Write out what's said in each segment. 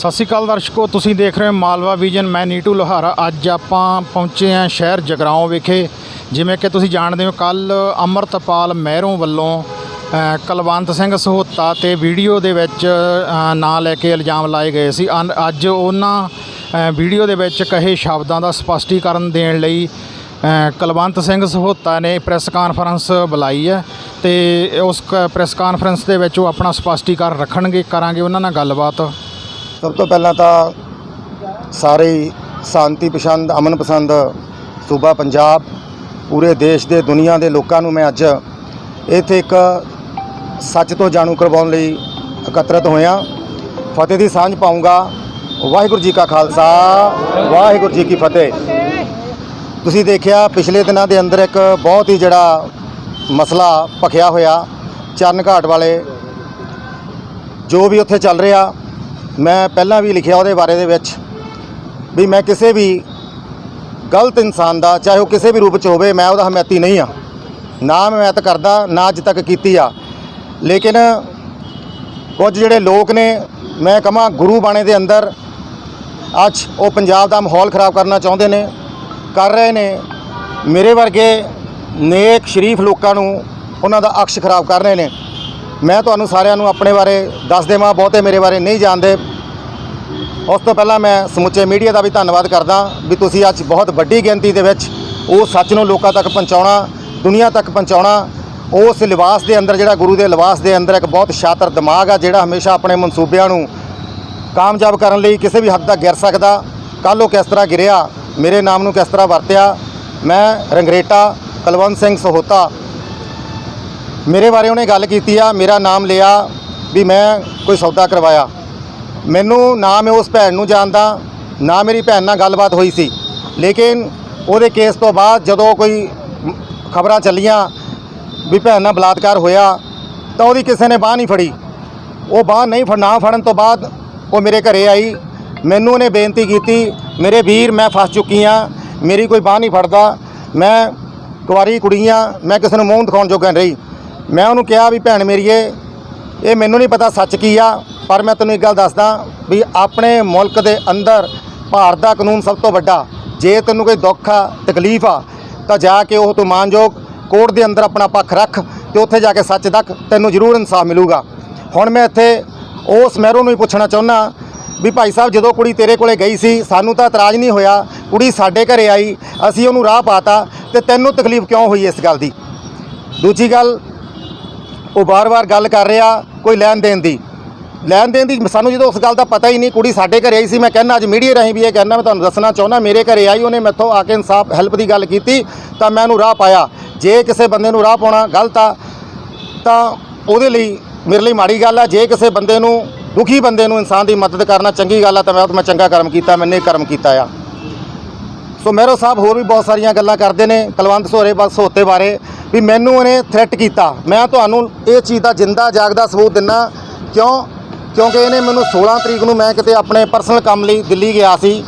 ਸਤਿ ਸ਼੍ਰੀ ਅਕਾਲ ਦਰਸ਼ਕੋ ਤੁਸੀਂ ਦੇਖ ਰਹੇ ਹੋ ਮਾਲਵਾ ਵਿਜ਼ਨ ਮੈਂ ਨੀਟੂ ਲੋਹਾਰਾ। ਅੱਜ ਆਪਾਂ ਪਹੁੰਚੇ ਹਾਂ ਸ਼ਹਿਰ ਜਗਰਾਉਂ ਵਿਖੇ ਜਿਵੇਂ ਕਿ ਤੁਸੀਂ ਜਾਣਦੇ ਹੋ ਕੱਲ ਅਮਰਤਪਾਲ ਮਹਿਰੋਂ ਵੱਲੋਂ ਅ, ਕੁਲਵੰਤ ਸਿੰਘ ਸਹੋਤਾ ਤੇ ਵੀਡੀਓ ਦੇ ਵਿੱਚ ਨਾਂ ਲੈ ਕੇ ਇਲਜ਼ਾਮ ਲਾਏ ਗਏ ਸੀ। ਅਨ- ਅੱਜ ਉਹਨਾਂ ਵੀਡੀਓ ਦੇ ਵਿੱਚ ਕਹੇ ਸ਼ਬਦਾਂ ਦਾ ਸਪਸ਼ਟੀਕਰਨ ਦੇਣ ਲਈ ਅ, ਕੁਲਵੰਤ ਸਿੰਘ ਸਹੋਤਾ ਨੇ ਪ੍ਰੈਸ ਕਾਨਫਰੰਸ ਬੁਲਾਈ ਹੈ ਤੇ ਉਸ ਕ- ਪ੍ਰੈਸ ਕਾਨਫਰੰਸ ਦੇ ਵਿੱਚ ਉਹ ਆਪਣਾ ਸਪਸ਼ਟੀਕਰਨ ਰੱਖਣਗੇ ਕਰਾਂਗੇ ਉਹਨਾਂ ਨਾਲ ਗੱਲਬਾਤ। ਸਭ ਤੋਂ ਪਹਿਲਾਂ ਤਾਂ ਸਾਰੇ ਹੀ ਸ਼ਾਂਤੀ ਪਸੰਦ, ਅਮਨ ਪਸੰਦ, ਸੂਬਾ ਪੰਜਾਬ, ਪੂਰੇ ਦੇਸ਼ ਦੇ, ਦੁਨੀਆ ਦੇ ਲੋਕਾਂ ਨੂੰ ਮੈਂ ਅੱਜ ਇੱਥੇ ਇੱਕ ਸੱਚ ਤੋਂ ਜਾਣੂ ਕਰਵਾਉਣ ਲਈ ਇਕੱਤਰਿਤ ਹੋਇਆ। ਫਤਿਹ ਦੀ ਸਾਂਝ ਪਾਉਂਗਾ ਵਾਹਿਗੁਰੂ ਜੀ ਕਾ ਖਾਲਸਾ, ਵਾਹਿਗੁਰੂ ਜੀ ਕੀ ਫਤਿਹ। ਤੁਸੀਂ ਦੇਖਿਆ, ਪਿਛਲੇ ਦਿਨਾਂ ਦੇ ਅੰਦਰ ਇੱਕ ਬਹੁਤ ਹੀ ਜਿਹੜਾ ਮਸਲਾ ਭਖਿਆ ਹੋਇਆ ਚਰਨ ਘਾਟ ਵਾਲੇ ਜੋ ਵੀ ਉੱਥੇ ਚੱਲ ਰਿਹਾ ਮੈਂ ਪਹਿਲਾਂ ਵੀ ਲਿਖਿਆ ਉਹਦੇ ਬਾਰੇ ਦੇ ਵਿੱਚ ਵੀ ਮੈਂ ਕਿਸੇ ਵੀ ਗਲਤ ਇਨਸਾਨ ਦਾ, ਚਾਹੇ ਉਹ ਕਿਸੇ ਵੀ ਰੂਪ ਚ ਹੋਵੇ, ਮੈਂ ਉਹਦਾ ਹਮਾਇਤੀ ਨਹੀਂ ਆ ਨਾ ਮੈਂ ਹਮਾਇਤ ਕਰਦਾ, ਨਾ ਅੱਜ ਤੱਕ ਕੀਤੀ ਆ। ਲੇਕਿਨ ਕੁਝ ਜਿਹੜੇ ਲੋਕ ਨੇ, ਮੈਂ ਕਹਾਂ ਗੁਰੂ ਬਾਣੇ ਦੇ ਅੰਦਰ ਅੱਜ ਉਹ ਪੰਜਾਬ ਦਾ ਮਾਹੌਲ ਖਰਾਬ ਕਰਨਾ ਚਾਹੁੰਦੇ ਨੇ, ਕਰ ਰਹੇ ਨੇ। ਮੇਰੇ ਵਰਗੇ ਨੇਕ ਸ਼ਰੀਫ ਲੋਕਾਂ ਨੂੰ ਉਹਨਾਂ ਦਾ ਅਕਸ਼ ਖਰਾਬ ਕਰ ਰਹੇ ਨੇ। ਮੈਂ ਤੁਹਾਨੂੰ ਸਾਰਿਆਂ ਨੂੰ ਆਪਣੇ ਬਾਰੇ ਦੱਸ ਦੇਵਾਂ, ਬਹੁਤੇ ਮੇਰੇ ਬਾਰੇ ਨਹੀਂ ਜਾਣਦੇ। ਉਸ ਤੋਂ ਪਹਿਲਾਂ ਮੈਂ ਸਮੁੱਚੇ ਮੀਡੀਆ ਦਾ ਵੀ ਧੰਨਵਾਦ ਕਰਦਾ ਵੀ ਤੁਸੀਂ ਅੱਜ ਬਹੁਤ ਵੱਡੀ ਗਿਣਤੀ ਦੇ ਵਿੱਚ ਉਹ ਸੱਚ ਨੂੰ ਲੋਕਾਂ ਤੱਕ ਪਹੁੰਚਾਉਣਾ, ਦੁਨੀਆ ਤੱਕ ਪਹੁੰਚਾਉਣਾ, ਉਸ ਲਿਬਾਸ ਦੇ ਅੰਦਰ, ਜਿਹੜਾ ਗੁਰੂ ਦੇ ਲਿਬਾਸ ਦੇ ਅੰਦਰ ਇੱਕ ਬਹੁਤ ਸ਼ਾਤਰ ਦਿਮਾਗ ਆ, ਜਿਹੜਾ ਹਮੇਸ਼ਾ ਆਪਣੇ ਮਨਸੂਬਿਆਂ ਨੂੰ ਕਾਮਯਾਬ ਕਰਨ ਲਈ ਕਿਸੇ ਵੀ ਹੱਦ ਤੱਕ ਗਿਰ ਸਕਦਾ। ਕੱਲ੍ਹ ਉਹ ਕਿਸ ਤਰ੍ਹਾਂ ਗਿਰਿਆ, ਮੇਰੇ ਨਾਮ ਨੂੰ ਕਿਸ ਤਰ੍ਹਾਂ ਵਰਤਿਆ, ਮੈਂ ਰੰਗਰੇਟਾ ਕੁਲਵੰਤ ਸਿੰਘ ਸਹੋਤਾ ਮੇਰੇ ਬਾਰੇ ਉਹਨੇ ਗੱਲ ਕੀਤੀ ਆ, ਮੇਰਾ ਨਾਮ ਲਿਆ ਵੀ ਮੈਂ ਕੋਈ ਸੌਦਾ ਕਰਵਾਇਆ। ਮੈਨੂੰ ਨਾ ਮੈਂ ਉਸ ਭੈਣ ਨੂੰ ਜਾਣਦਾ, ਨਾ ਮੇਰੀ ਭੈਣ ਨਾਲ ਗੱਲਬਾਤ ਹੋਈ ਸੀ। ਲੇਕਿਨ ਉਹਦੇ ਕੇਸ ਤੋਂ ਬਾਅਦ ਜਦੋਂ ਕੋਈ ਖਬਰਾਂ ਚੱਲੀਆਂ ਵੀ ਭੈਣ ਨਾਲ ਬਲਾਤਕਾਰ ਹੋਇਆ, ਤਾਂ ਉਹਦੀ ਕਿਸੇ ਨੇ ਬਾਹ ਨਹੀਂ ਫੜੀ। ਉਹ ਬਾਹ ਨਹੀਂ ਫੜਨਾ ਫੜਨ ਤੋਂ ਬਾਅਦ ਉਹ ਮੇਰੇ ਘਰੇ ਆਈ। ਮੈਨੂੰ ਉਹਨੇ ਬੇਨਤੀ ਕੀਤੀ, ਮੇਰੇ ਵੀਰ, ਮੈਂ ਫਸ ਚੁੱਕੀ ਆ, ਮੇਰੀ ਕੋਈ ਬਾਹ ਨਹੀਂ ਫੜਦਾ। ਮੈਂ ਕੁਆਰੀ ਕੁੜੀਆਂ ਮੈਂ ਕਿਸੇ ਨੂੰ ਮੂੰਹ ਦਿਖਾਉਣ ਜੋਗਾ ਨਹੀਂ ਰਹੀ। ਮੈਂ ਉਹਨੂੰ ਕਿਹਾ ਵੀ ਭੈਣ ਮੇਰੀਏ ਇਹ ਮੈਨੂੰ ਨਹੀਂ ਪਤਾ ਸੱਚ ਕੀ ਆ, ਪਰ ਮੈਂ ਤੈਨੂੰ ਇੱਕ ਗੱਲ ਦੱਸਦਾ ਵੀ ਆਪਣੇ ਮੁਲਕ ਦੇ ਅੰਦਰ ਭਾਰਤ ਦਾ ਕਾਨੂੰਨ ਸਭ ਤੋਂ ਵੱਡਾ। ਜੇ ਤੈਨੂੰ ਕੋਈ ਦੁੱਖ ਆ, ਤਕਲੀਫ ਆ, ਤਾਂ ਜਾ ਕੇ ਉਹ ਤੂੰ ਮਾਨਯੋਗ ਕੋਰਟ ਦੇ ਅੰਦਰ ਆਪਣਾ ਪੱਖ ਰੱਖ ਤੇ ਉੱਥੇ ਜਾ ਕੇ ਸੱਚ ਤੱਕ ਤੈਨੂੰ ਜ਼ਰੂਰ ਇਨਸਾਫ ਮਿਲੂਗਾ। ਹੁਣ ਮੈਂ ਇੱਥੇ ਉਸ ਮਹਿਰੋਂ ਨੂੰ ਹੀ ਪੁੱਛਣਾ ਚਾਹੁੰਦਾ ਵੀ ਭਾਈ ਸਾਹਿਬ, ਜਦੋਂ ਕੁੜੀ ਤੇਰੇ ਕੋਲੇ ਗਈ ਸੀ, ਸਾਨੂੰ ਤਾਂ ਇਤਰਾਜ਼ ਨਹੀਂ ਹੋਇਆ, ਕੁੜੀ ਸਾਡੇ ਘਰੇ ਆਈ, ਅਸੀਂ ਉਹਨੂੰ ਰਾਹ ਪਾਤਾ ਤੇ ਤੈਨੂੰ ਤਕਲੀਫ ਕਿਉਂ ਹੋਈ ਇਸ ਗੱਲ ਦੀ? ਦੂਜੀ ਗੱਲ ਉਹ ਬਾਰ-ਬਾਰ ਗੱਲ ਕਰ ਰਿਹਾ ਕੋਈ ਲੈਣ ਦੇਣ ਦੀ। ਲੈਣ ਦੇਣ ਦੀ ਸਾਨੂੰ ਜਦੋਂ ਉਸ ਗੱਲ ਦਾ ਪਤਾ ਹੀ ਨਹੀਂ, ਕੁੜੀ ਸਾਡੇ ਘਰੇ ਆਈ ਸੀ, ਮੈਂ ਕਹਿੰਦਾ ਅੱਜ ਮੀਡੀਆ ਰਾਹੀਂ ਵੀ ਇਹ ਕਹਿੰਦਾ, ਮੈਂ ਤੁਹਾਨੂੰ ਦੱਸਣਾ ਚਾਹੁੰਦਾ, ਮੇਰੇ ਘਰੇ ਆਈ, ਉਹਨੇ ਮੈਥੋਂ ਆ ਕੇ ਇਨਸਾਫ, ਹੈਲਪ ਦੀ ਗੱਲ ਕੀਤੀ, ਤਾਂ ਮੈਂ ਉਹਨੂੰ ਰਾਹ ਪਾਇਆ। ਜੇ ਕਿਸੇ ਬੰਦੇ ਨੂੰ ਰਾਹ ਪਾਉਣਾ ਗਲਤ ਆ, ਤਾਂ ਉਹਦੇ ਲਈ ਮੇਰੇ ਲਈ ਮਾੜੀ ਗੱਲ ਆ। ਜੇ ਕਿਸੇ ਬੰਦੇ ਨੂੰ, ਦੁਖੀ ਬੰਦੇ ਨੂੰ ਇਨਸਾਨ ਦੀ ਮਦਦ ਕਰਨਾ ਚੰਗੀ ਗੱਲ ਆ, ਤਾਂ ਮੈਂ ਤਾਂ ਮੈਂ ਚੰਗਾ ਕਰਮ ਕੀਤਾ, ਮੈਨੇ ਕਰਮ ਕੀਤਾ ਆ। ਸੋ ਮਹਿਰੋ ਸਾਹਿਬ ਹੋਰ ਵੀ ਬਹੁਤ ਸਾਰੀਆਂ ਗੱਲਾਂ ਕਰਦੇ ਨੇ, ਕੁਲਵੰਤ ਸੋਰੇ ਬਸ ਹੋਤੇ ਬਾਰੇ, ਵੀ ਮੈਨੂੰ ਉਹਨੇ ਥ੍ਰੈਟ ਕੀਤਾ। ਮੈਂ ਤੁਹਾਨੂੰ ਇਹ ਚੀਜ਼ ਦਾ ਜਿੰਦਾ ਜਾਗਦਾ ਸਬੂਤ ਦਿੰਨਾ, ਕਿਉਂ? ਕਿਉਂਕਿ ਇਹਨੇ ਮੈਨੂੰ 16 ਤਰੀਕ ਨੂੰ ਮੈਂ ਕਿਤੇ ਆਪਣੇ ਪਰਸਨਲ ਕੰਮ ਲਈ ਦਿੱਲੀ ਗਿਆ ਸੀ।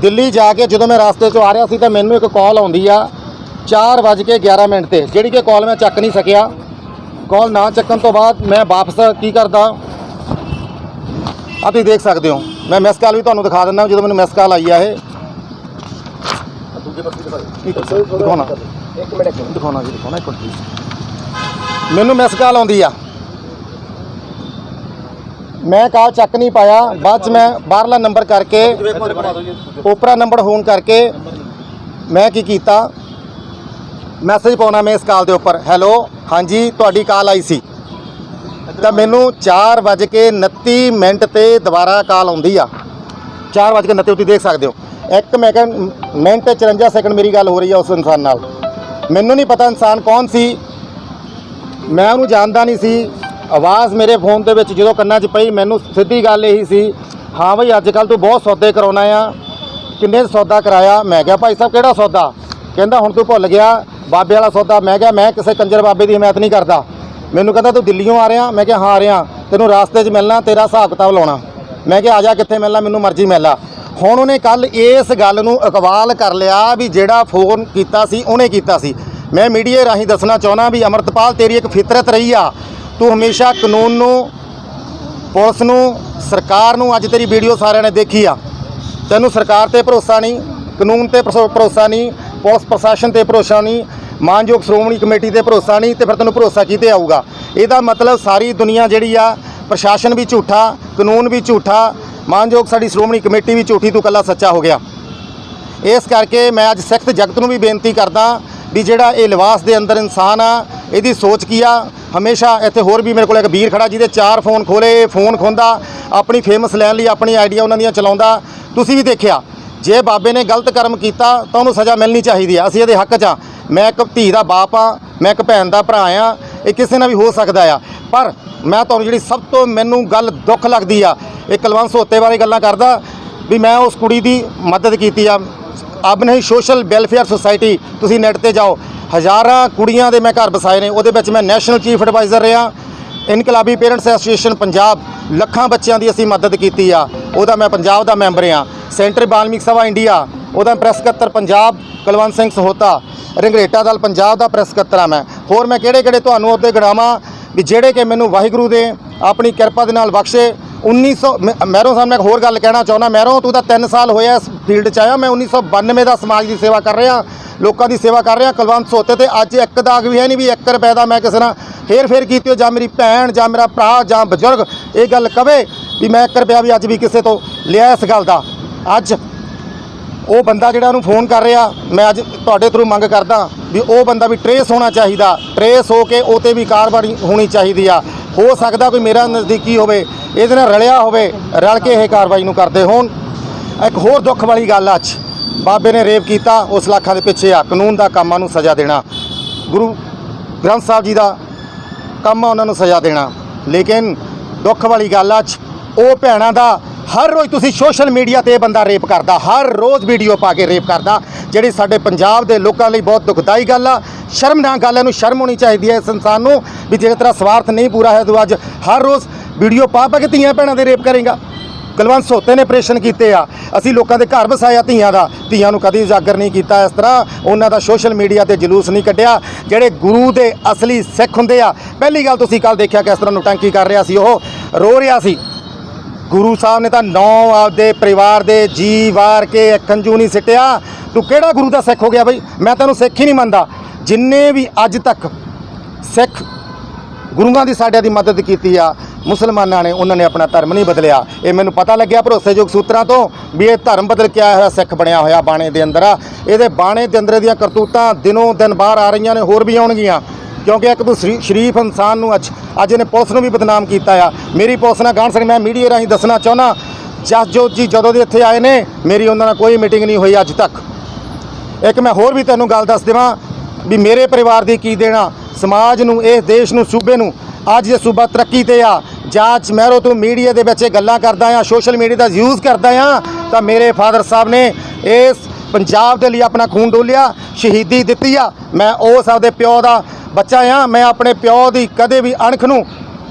ਦਿੱਲੀ ਜਾ ਕੇ ਜਦੋਂ ਮੈਂ ਰਸਤੇ 'ਚੋਂ ਆ ਰਿਹਾ ਸੀ, ਤਾਂ ਮੈਨੂੰ ਇੱਕ ਕਾਲ ਆਉਂਦੀ ਆ 4:11 ਮਿੰਟ ਤੇ, ਜਿਹੜੀ ਕਿ ਕਾਲ ਮੈਂ ਚੱਕ ਨਹੀਂ ਸਕਿਆ। ਕਾਲ ਨਾ ਚੱਕਣ ਤੋਂ ਬਾਅਦ ਮੈਂ ਵਾਪਸ ਕੀ ਕਰਦਾ? ਆ ਤੁਸੀਂ ਦੇਖ ਸਕਦੇ ਹੋ। ਮੈਂ ਮਿਸ ਕਾਲ ਵੀ ਤੁਹਾਨੂੰ ਦਿਖਾ ਦਿੰਦਾ, ਜਦੋਂ ਮੈਨੂੰ ਮਿਸ ਕਾਲ ਆਈ ਆ ਇਹ। ਦਿਖਾਉਣਾ। ਇੱਕ ਮਿੰਟ ਦਿਖਾਉਣਾ ਜੀ ਦਿਖਾਉਣਾ ਇੱਕ ਮਿੰਟ please। ਮੈਨੂੰ ਮਿਸ ਕਾਲ ਆਉਂਦੀ ਆ। ਮੈਂ ਕਾਲ ਚੱਕ ਨਹੀਂ ਪਾਇਆ। ਬਾਅਦ ਚ ਮੈਂ ਬਾਹਰਲਾ ਨੰਬਰ ਕਰਕੇ ਓਪਰਾ ਨੰਬਰ ਹੋਣ ਕਰਕੇ ਮੈਂ ਕੀ ਕੀਤਾ? ਮੈਸੇਜ ਪਾਉਣਾ ਮੈਂ ਇਸ ਕਾਲ ਦੇ ਉੱਪਰ। ਹੈਲੋ ਹਾਂਜੀ ਤੁਹਾਡੀ ਕਾਲ ਆਈ ਸੀ। ਤਾਂ ਮੈਨੂੰ 4:29 ਮਿੰਟ ਤੇ ਦੁਬਾਰਾ ਕਾਲ ਆਉਂਦੀ ਆ। 4:29 ਤੁਸੀਂ ਦੇਖ ਸਕਦੇ ਹੋ। ਇੱਕ ਮੈਂ ਕਿਹਾ, ਮਿੰਟ ਤੇ 54 ਸੈਕਿੰਡ ਮੇਰੀ ਗੱਲ ਹੋ ਰਹੀ ਹੈ ਉਸ ਇਨਸਾਨ ਨਾਲ। ਮੈਨੂੰ ਨਹੀਂ ਪਤਾ ਇਨਸਾਨ ਕੌਣ ਸੀ। ਮੈਂ ਉਹਨੂੰ ਜਾਣਦਾ ਨਹੀਂ ਸੀ। ਆਵਾਜ਼ ਮੇਰੇ ਫੋਨ ਦੇ ਵਿੱਚ ਜਦੋਂ ਕੰਨਾਂ 'ਚ ਪਈ, ਮੈਨੂੰ ਸਿੱਧੀ ਗੱਲ ਇਹੀ ਸੀ, ਹਾਂ ਬਈ ਅੱਜ ਕੱਲ ਤੂੰ ਬਹੁਤ ਸੌਦੇ ਕਰਾਉਣਾ ਆ। ਕਿੰਨੇ ਸੌਦਾ ਕਰਾਇਆ? ਮੈਂ ਕਿਹਾ, ਭਾਈ ਸਾਹਿਬ, ਕਿਹੜਾ ਸੌਦਾ? ਕਹਿੰਦਾ, ਹੁਣ ਤੂੰ ਭੁੱਲ ਗਿਆ, ਬਾਬੇ ਵਾਲਾ ਸੌਦਾ। ਮੈਂ ਕਿਹਾ, ਮੈਂ ਕਿਸੇ ਕੰਜਰ ਬਾਬੇ ਦੀ ਹਮਾਇਤ ਨਹੀਂ ਕਰਦਾ। ਮੈਨੂੰ ਕਹਿੰਦਾ, ਤੂੰ ਦਿੱਲੀੋਂ ਆ ਰਿਹਾ? ਮੈਂ ਕਿਹਾ, ਹਾਂ ਆ ਰਿਹਾ। ਤੈਨੂੰ ਰਾਸਤੇ 'ਚ ਮਿਲਣਾ, ਤੇਰਾ ਹਿਸਾਬ ਕਿਤਾਬ ਲਾਉਣਾ। ਮੈਂ ਕਿਹਾ, ਆ ਜਾ, ਕਿੱਥੇ ਮਿਲਣਾ? ਮੈਨੂੰ ਮਰਜ਼ੀ ਮਿਲ ਲਾ। ਹੁਣ ਉਹਨੇ ਕੱਲ ਇਸ ਗੱਲ ਨੂੰ ਇਕਬਾਲ ਕਰ ਲਿਆ ਵੀ ਜਿਹੜਾ ਫੋਨ ਕੀਤਾ ਸੀ, ਉਹਨੇ ਕੀਤਾ ਸੀ। ਮੈਂ ਮੀਡੀਆ ਰਾਹੀਂ ਦੱਸਣਾ ਚਾਹੁੰਦਾ ਵੀ ਅਮਰਤਪਾਲ ਤੇਰੀ ਇੱਕ ਫਿਤਰਤ ਰਹੀ ਆ। ਤੂੰ ਹਮੇਸ਼ਾ ਕਾਨੂੰਨ ਨੂੰ, ਪੁਲਿਸ ਨੂੰ, ਸਰਕਾਰ ਨੂੰ ਅੱਜ ਤੇਰੀ ਵੀਡੀਓ ਸਾਰਿਆਂ ਨੇ ਦੇਖੀ ਆ। ਤੈਨੂੰ ਸਰਕਾਰ ਤੇ ਭਰੋਸਾ ਨਹੀਂ, ਕਾਨੂੰਨ ਤੇ ਭਰੋ- ਭਰੋਸਾ ਨਹੀਂ, ਪੁਲਿਸ ਪ੍ਰਸ਼ਾਸਨ ਤੇ ਭਰੋਸਾ ਨਹੀਂ, ਮਾਨਯੋਗ ਸ਼੍ਰੋਮਣੀ ਕਮੇਟੀ ਤੇ ਭਰੋਸਾ ਨਹੀਂ ਤੇ ਫਿਰ ਤੈਨੂੰ ਭਰੋਸਾ ਕਿਤੇ ਆਊਗਾ? ਇਹਦਾ ਮਤਲਬ ਸਾਰੀ ਦੁਨੀਆ ਜਿਹੜੀ ਆ ਪ੍ਰਸ਼ਾਸਨ ਵੀ ਝੂਠਾ, ਕਾਨੂੰਨ ਵੀ ਝੂਠਾ, ਮਾਨਯੋਗ ਸਾਡੀ ਸ਼੍ਰੋਮਣੀ ਕਮੇਟੀ ਵੀ ਝੂਠੀ ਤੋਂ ਕੱਲਾ ਸੱਚਾ ਹੋ ਗਿਆ। ਇਸ ਕਰਕੇ ਮੈਂ ਅੱਜ ਸਿੱਖ ਜਗਤ ਨੂੰ ਵੀ ਬੇਨਤੀ ਕਰਦਾ ਵੀ ਜਿਹੜਾ ਇਹ ਲਿਵਾਸ ਦੇ ਅੰਦਰ ਇਨਸਾਨ ਆ, ਇਹਦੀ ਸੋਚ ਕੀ ਆ? ਹਮੇਸ਼ਾ ਇੱਥੇ ਹੋਰ ਵੀ ਮੇਰੇ ਕੋਲ ਇੱਕ ਵੀਰ ਖੜਾ ਜਿਹਦੇ ਚਾਰ ਫੋਨ ਖੋਲੇ ਫੋਨ ਖੋਂਦਾ, ਆਪਣੀ ਫੇਮਸ ਲੈਣ ਲਈ ਆਪਣੀ ਆਈਡੀਆ ਉਹਨਾਂ ਦੀਆਂ ਚਲਾਉਂਦਾ। ਤੁਸੀਂ ਵੀ ਦੇਖਿਆ, ਜੇ ਬਾਬੇ ਨੇ ਗਲਤ ਕਰਮ ਕੀਤਾ ਤਾਂ ਉਹਨੂੰ ਸਜ਼ਾ ਮਿਲਣੀ ਚਾਹੀਦੀ ਆ। ਅਸੀਂ ਇਹਦੇ ਹੱਕ 'ਚ ਆ। ਮੈਂ ਇੱਕ ਧੀ ਦਾ ਬਾਪ ਆ, ਮੈਂ ਇੱਕ ਭੈਣ ਦਾ ਭਰਾ ਆ ਇਹ ਕਿਸੇ ਨਾਲ ਵੀ ਹੋ ਸਕਦਾ ਆ। ਪਰ ਮੈਂ ਤੁਹਾਨੂੰ ਜਿਹੜੀ ਸਭ ਤੋਂ ਮੈਨੂੰ ਗੱਲ ਦੁੱਖ ਲੱਗਦੀ ਆ, ਇਹ ਕਲਵੰਸ ਹੋਤੇ ਬਾਰੇ ਗੱਲਾਂ ਕਰਦਾ ਵੀ ਮੈਂ ਉਸ ਕੁੜੀ ਦੀ ਮਦਦ ਕੀਤੀ ਆ। ਆਪਣੇ ਸੋਸ਼ਲ ਵੈਲਫੇਅਰ ਸੁਸਾਇਟੀ ਤੁਸੀਂ ਨੈਟ ਤੇ ਜਾਓ। ਹਜ਼ਾਰਾਂ ਕੁੜੀਆਂ ਦੇ ਮੈਂ ਘਰ ਵਸਾਏ ਨੇ, ਉਹਦੇ ਵਿੱਚ ਮੈਂ ਨੈਸ਼ਨਲ ਚੀਫ ਐਡਵਾਈਜ਼ਰ ਰਿਹਾ। ਇਨਕਲਾਬੀ ਪੇਰੈਂਟਸ ਐਸੋਸੀਏਸ਼ਨ ਪੰਜਾਬ, ਲੱਖਾਂ ਬੱਚਿਆਂ ਦੀ ਅਸੀਂ ਮਦਦ ਕੀਤੀ ਆ। ਉਹਦਾ ਮੈਂ ਪੰਜਾਬ ਦਾ ਮੈਂਬਰ ਆ। ਸੈਂਟਰ ਬਾਲਮਿਕ ਸਭਾ ਇੰਡੀਆ ਉਹਦਾ ਪ੍ਰੈਸ ਸਕੱਤਰ ਪੰਜਾਬ, ਕੁਲਵੰਤ ਸਿੰਘ ਸਹੋਤਾ, ਰੰਗਰੇਟਾ ਦਲ ਪੰਜਾਬ ਦਾ ਪ੍ਰੈਸ ਸਕੱਤਰ ਆ ਮੈਂ। ਹੋਰ ਮੈਂ ਕਿਹੜੇ ਕਿਹੜੇ ਤੁਹਾਨੂੰ ਉਹਦੇ ਗਣਾਵਾਂ ਵੀ ਜਿਹੜੇ ਕਿ ਮੈਨੂੰ ਵਾਹਿਗੁਰੂ ਦੇ ਆਪਣੀ ਕਿਰਪਾ ਦੇ ਨਾਲ ਬਖਸ਼ੇ। 1900 ਮੈਂ- ਮੈਰੋਂ ਸਾਹਿਬ ਮੈਂ ਇੱਕ ਹੋਰ ਗੱਲ ਕਹਿਣਾ ਚਾਹੁੰਦਾ, ਮੈਰੋਂ ਤੂੰ ਤਾਂ 3 ਸਾਲ ਹੋਇਆ ਇਸ ਫੀਲਡ 'ਚ ਆਇਆ, ਮੈਂ 1992 ਦਾ ਸਮਾਜ ਦੀ ਸੇਵਾ ਕਰ ਰਿਹਾ, ਲੋਕਾਂ ਦੀ ਸੇਵਾ ਕਰ ਰਿਹਾ, ਕੁਲਵੰਤ ਸੋਤੇ ਤੇ ਅੱਜ ਇੱਕ ਦਾਗ ਵੀ ਹੈ ਨਹੀਂ ਵੀ 1 ਰੁਪਏ ਦਾ ਮੈਂ ਕਿਸੇ ਨਾਲ ਹੇਰ ਫੇਰ ਕੀਤੀ ਹੋ, ਜਾਂ ਮੇਰੀ ਭੈਣ, ਜਾਂ ਮੇਰਾ ਭਰਾ, ਜਾਂ ਬਜ਼ੁਰਗ, ਇਹ ਗੱਲ ਕਵੇ ਵੀ ਮੈਂ 1 ਰੁਪਿਆ ਵੀ ਅੱਜ ਵੀ ਕਿਸੇ ਤੋਂ ਲਿਆ ਇਸ ਗੱਲ ਦਾ। ਅੱਜ ਉਹ ਬੰਦਾ ਜਿਹੜਾ ਉਹਨੂੰ ਫੋਨ ਕਰ ਰਿਹਾ, ਮੈਂ ਅੱਜ ਤੁਹਾਡੇ ਥਰੂ ਮੰਗ ਕਰਦਾ ਵੀ ਉਹ ਬੰਦਾ ਵੀ ਟਰੇਸ ਹੋਣਾ ਚਾਹੀਦਾ ਟਰੇਸ ਹੋ ਕੇ ਉਹ ਤੇ ਵੀ ਕਾਰਵਾਈ ਹੋਣੀ ਚਾਹੀਦੀ ਆ। ਹੋ ਸਕਦਾ ਕੋਈ ਮੇਰਾ ਨਜ਼ਦੀਕੀ ਹੋਵੇ, ਇਹਦੇ ਨਾਲ ਰਲਿਆ ਹੋਵੇ, ਰਲ ਕੇ ਇਹ ਕਾਰਵਾਈ ਨੂੰ ਕਰਦੇ ਹੋਣ। ਇੱਕ ਹੋਰ ਦੁੱਖ ਵਾਲੀ ਗੱਲ ਆ ਅੱਜ। ਬਾਬੇ ਨੇ ਰੇਪ ਕੀਤਾ, ਉਸ ਲੱਖਾਂ ਦੇ ਪਿੱਛੇ ਆ, ਕਾਨੂੰਨ ਦਾ ਕੰਮਾਂ ਨੂੰ ਸਜ਼ਾ ਦੇਣਾ। ਗੁਰੂ ਗ੍ਰੰਥ ਸਾਹਿਬ ਜੀ ਦਾ ਕੰਮ ਆ ਉਹਨਾਂ ਨੂੰ ਸਜ਼ਾ ਦੇਣਾ। ਲੇਕਿਨ ਦੁੱਖ ਵਾਲੀ ਗੱਲ ਆ ਅੱਜ, ਉਹ ਭੈਣਾਂ ਦਾ ਹਰ ਰੋਜ਼ ਤੁਸੀਂ ਸੋਸ਼ਲ ਮੀਡੀਆ ਤੇ ਇਹ ਬੰਦਾ ਰੇਪ ਕਰਦਾ, ਹਰ ਰੋਜ਼ ਵੀਡੀਓ ਪਾ ਕੇ ਰੇਪ ਕਰਦਾ, ਜਿਹੜੀ ਸਾਡੇ ਪੰਜਾਬ ਦੇ ਲੋਕਾਂ ਲਈ ਬਹੁਤ ਦੁਖਦਾਈ ਗੱਲ ਆ। ਸ਼ਰਮਨਾਕ ਗੱਲ ਇਹਨੂੰ ਸ਼ਰਮ ਹੋਣੀ ਚਾਹੀਦੀ ਹੈ ਇਸ ਇਨਸਾਨ ਨੂੰ ਵੀ ਜਿਹੜੇ ਤੇਰਾ ਸਵਾਰਥ ਨਹੀਂ ਪੂਰਾ ਹੈ ਤੂੰ ਅੱਜ ਹਰ ਰੋਜ਼ ਵੀਡੀਓ ਪਾ ਪਾ ਕੇ ਧੀਆਂ ਭੈਣਾਂ ਦੇ ਰੇਪ ਕਰੇਗਾ। ਕੁਲਵੰਤ ਸੋਤੇ ਨੇ ਆਪਰੇਸ਼ਨ ਕੀਤੇ ਆ। ਅਸੀਂ ਲੋਕਾਂ ਦੇ ਘਰ ਵਸਾਇਆ ਧੀਆਂ ਦਾ। ਧੀਆਂ ਨੂੰ ਕਦੀ ਉਜਾਗਰ ਨਹੀਂ ਕੀਤਾ ਇਸ ਤਰ੍ਹਾਂ। ਉਹਨਾਂ ਦਾ ਸੋਸ਼ਲ ਮੀਡੀਆ ਤੇ ਜਲੂਸ ਨਹੀਂ ਕੱਢਿਆ। ਜਿਹੜੇ ਗੁਰੂ ਦੇ ਅਸਲੀ ਸਿੱਖ ਹੁੰਦੇ ਆ, ਪਹਿਲੀ ਗੱਲ ਤੁਸੀਂ ਕੱਲ ਦੇਖਿਆ ਕਿਸ ਤਰ੍ਹਾਂ ਨੁਟੰਕੀ ਕਰ ਰਿਹਾ ਸੀ, ਉਹ ਰੋ ਰਿਹਾ ਸੀ। ਗੁਰੂ ਸਾਹਿਬ ਨੇ ਤਾਂ ਨੌ ਆਪਦੇ ਪਰਿਵਾਰ ਦੇ ਜੀ ਵਾਰ ਕੇ ਇੱਕ ਖੰਜੂ ਨਹੀਂ ਸਿੱਟਿਆ। ਤੂੰ ਕਿਹੜਾ ਗੁਰੂ ਦਾ ਸਿੱਖ ਹੋ ਗਿਆ ਬਈ? ਮੈਂ ਤੈਨੂੰ ਸਿੱਖ ਹੀ ਨਹੀਂ ਮੰਨਦਾ। ਜਿੰਨੇ ਵੀ ਅੱਜ ਤੱਕ ਸਿੱਖ ਗੁਰੂਆਂ ਦੀ ਸਾਡਿਆਂ ਦੀ ਮਦਦ ਕੀਤੀ ਆ, ਮੁਸਲਮਾਨਾਂ ਨੇ, ਉਹਨਾਂ ਨੇ ਆਪਣਾ ਧਰਮ ਨਹੀਂ ਬਦਲਿਆ। ਇਹ ਮੈਨੂੰ ਪਤਾ ਲੱਗਿਆ ਭਰੋਸੇਯੋਗ ਸੂਤਰਾਂ ਤੋਂ ਵੀ ਇਹ ਧਰਮ ਬਦਲ ਕੇ ਆਇਆ ਹੋਇਆ, ਸਿੱਖ ਬਣਿਆ ਹੋਇਆ ਬਾਣੇ ਦੇ ਅੰਦਰ। ਇਹਦੇ ਬਾਣੇ ਦੇ ਅੰਦਰ ਦੀਆਂ ਕਰਤੂਤਾਂ ਦਿਨੋਂ ਦਿਨ ਬਾਹਰ ਆ ਰਹੀਆਂ ਨੇ, ਹੋਰ ਵੀ ਆਉਣਗੀਆਂ। ਕਿਉਂਕਿ ਇੱਕ ਤੂੰ ਸ਼ਰੀ- ਸ਼ਰੀਫ ਇਨਸਾਨ ਨੂੰ ਅੱਜ ਅੱਜ ਇਹਨੇ ਪੁਲਿਸ ਨੂੰ ਵੀ ਬਦਨਾਮ ਕੀਤਾ ਆ। ਮੇਰੀ ਪੁਲਿਸ ਨਾਲ ਗਾਣ ਸਕ ਮੈਂ ਮੀਡੀਆ ਰਾਹੀਂ ਦੱਸਣਾ ਚਾਹੁੰਦਾ, ਜਸਜੋਤ ਜੀ ਜਦੋਂ ਦੇ ਇੱਥੇ ਆਏ ਨੇ, ਮੇਰੀ ਉਹਨਾਂ ਨਾਲ ਕੋਈ ਮੀਟਿੰਗ ਨਹੀਂ ਹੋਈ ਅੱਜ ਤੱਕ। ਇੱਕ ਮੈਂ ਹੋਰ ਵੀ ਤੈਨੂੰ ਗੱਲ ਦੱਸ ਦੇਵਾਂ ਵੀ ਮੇਰੇ ਪਰਿਵਾਰ ਦੀ ਕੀ ਦੇਣਾ, ਸਮਾਜ ਨੂੰ, ਇਸ ਦੇਸ਼ ਨੂੰ, ਸੂਬੇ ਨੂੰ, ਅੱਜ ਇਹ ਸੂਬਾ ਤਰੱਕੀ ਤੇ ਆ ਜਾਂਚ ਮਹਿਰੋ ਤੂੰ ਮੀਡੀਆ ਦੇ ਵਿੱਚ ਗੱਲਾਂ ਕਰਦਾ ਆ, ਸੋਸ਼ਲ ਮੀਡੀਆ ਦਾ ਯੂਜ਼ ਕਰਦਾ ਆ, ਤਾਂ ਮੇਰੇ ਫਾਦਰ ਸਾਹਿਬ ਨੇ ਇਸ ਪੰਜਾਬ ਦੇ ਲਈ ਆਪਣਾ ਖੂਨ ਡੋਲਿਆ, ਸ਼ਹੀਦੀ ਦਿੱਤੀ ਆ। ਮੈਂ ਉਸ ਆਪਦੇ ਪਿਓ ਦਾ ਬੱਚਾ ਆ, ਮੈਂ ਆਪਣੇ ਪਿਓ ਦੀ ਕਦੇ ਵੀ ਅਣਖ ਨੂੰ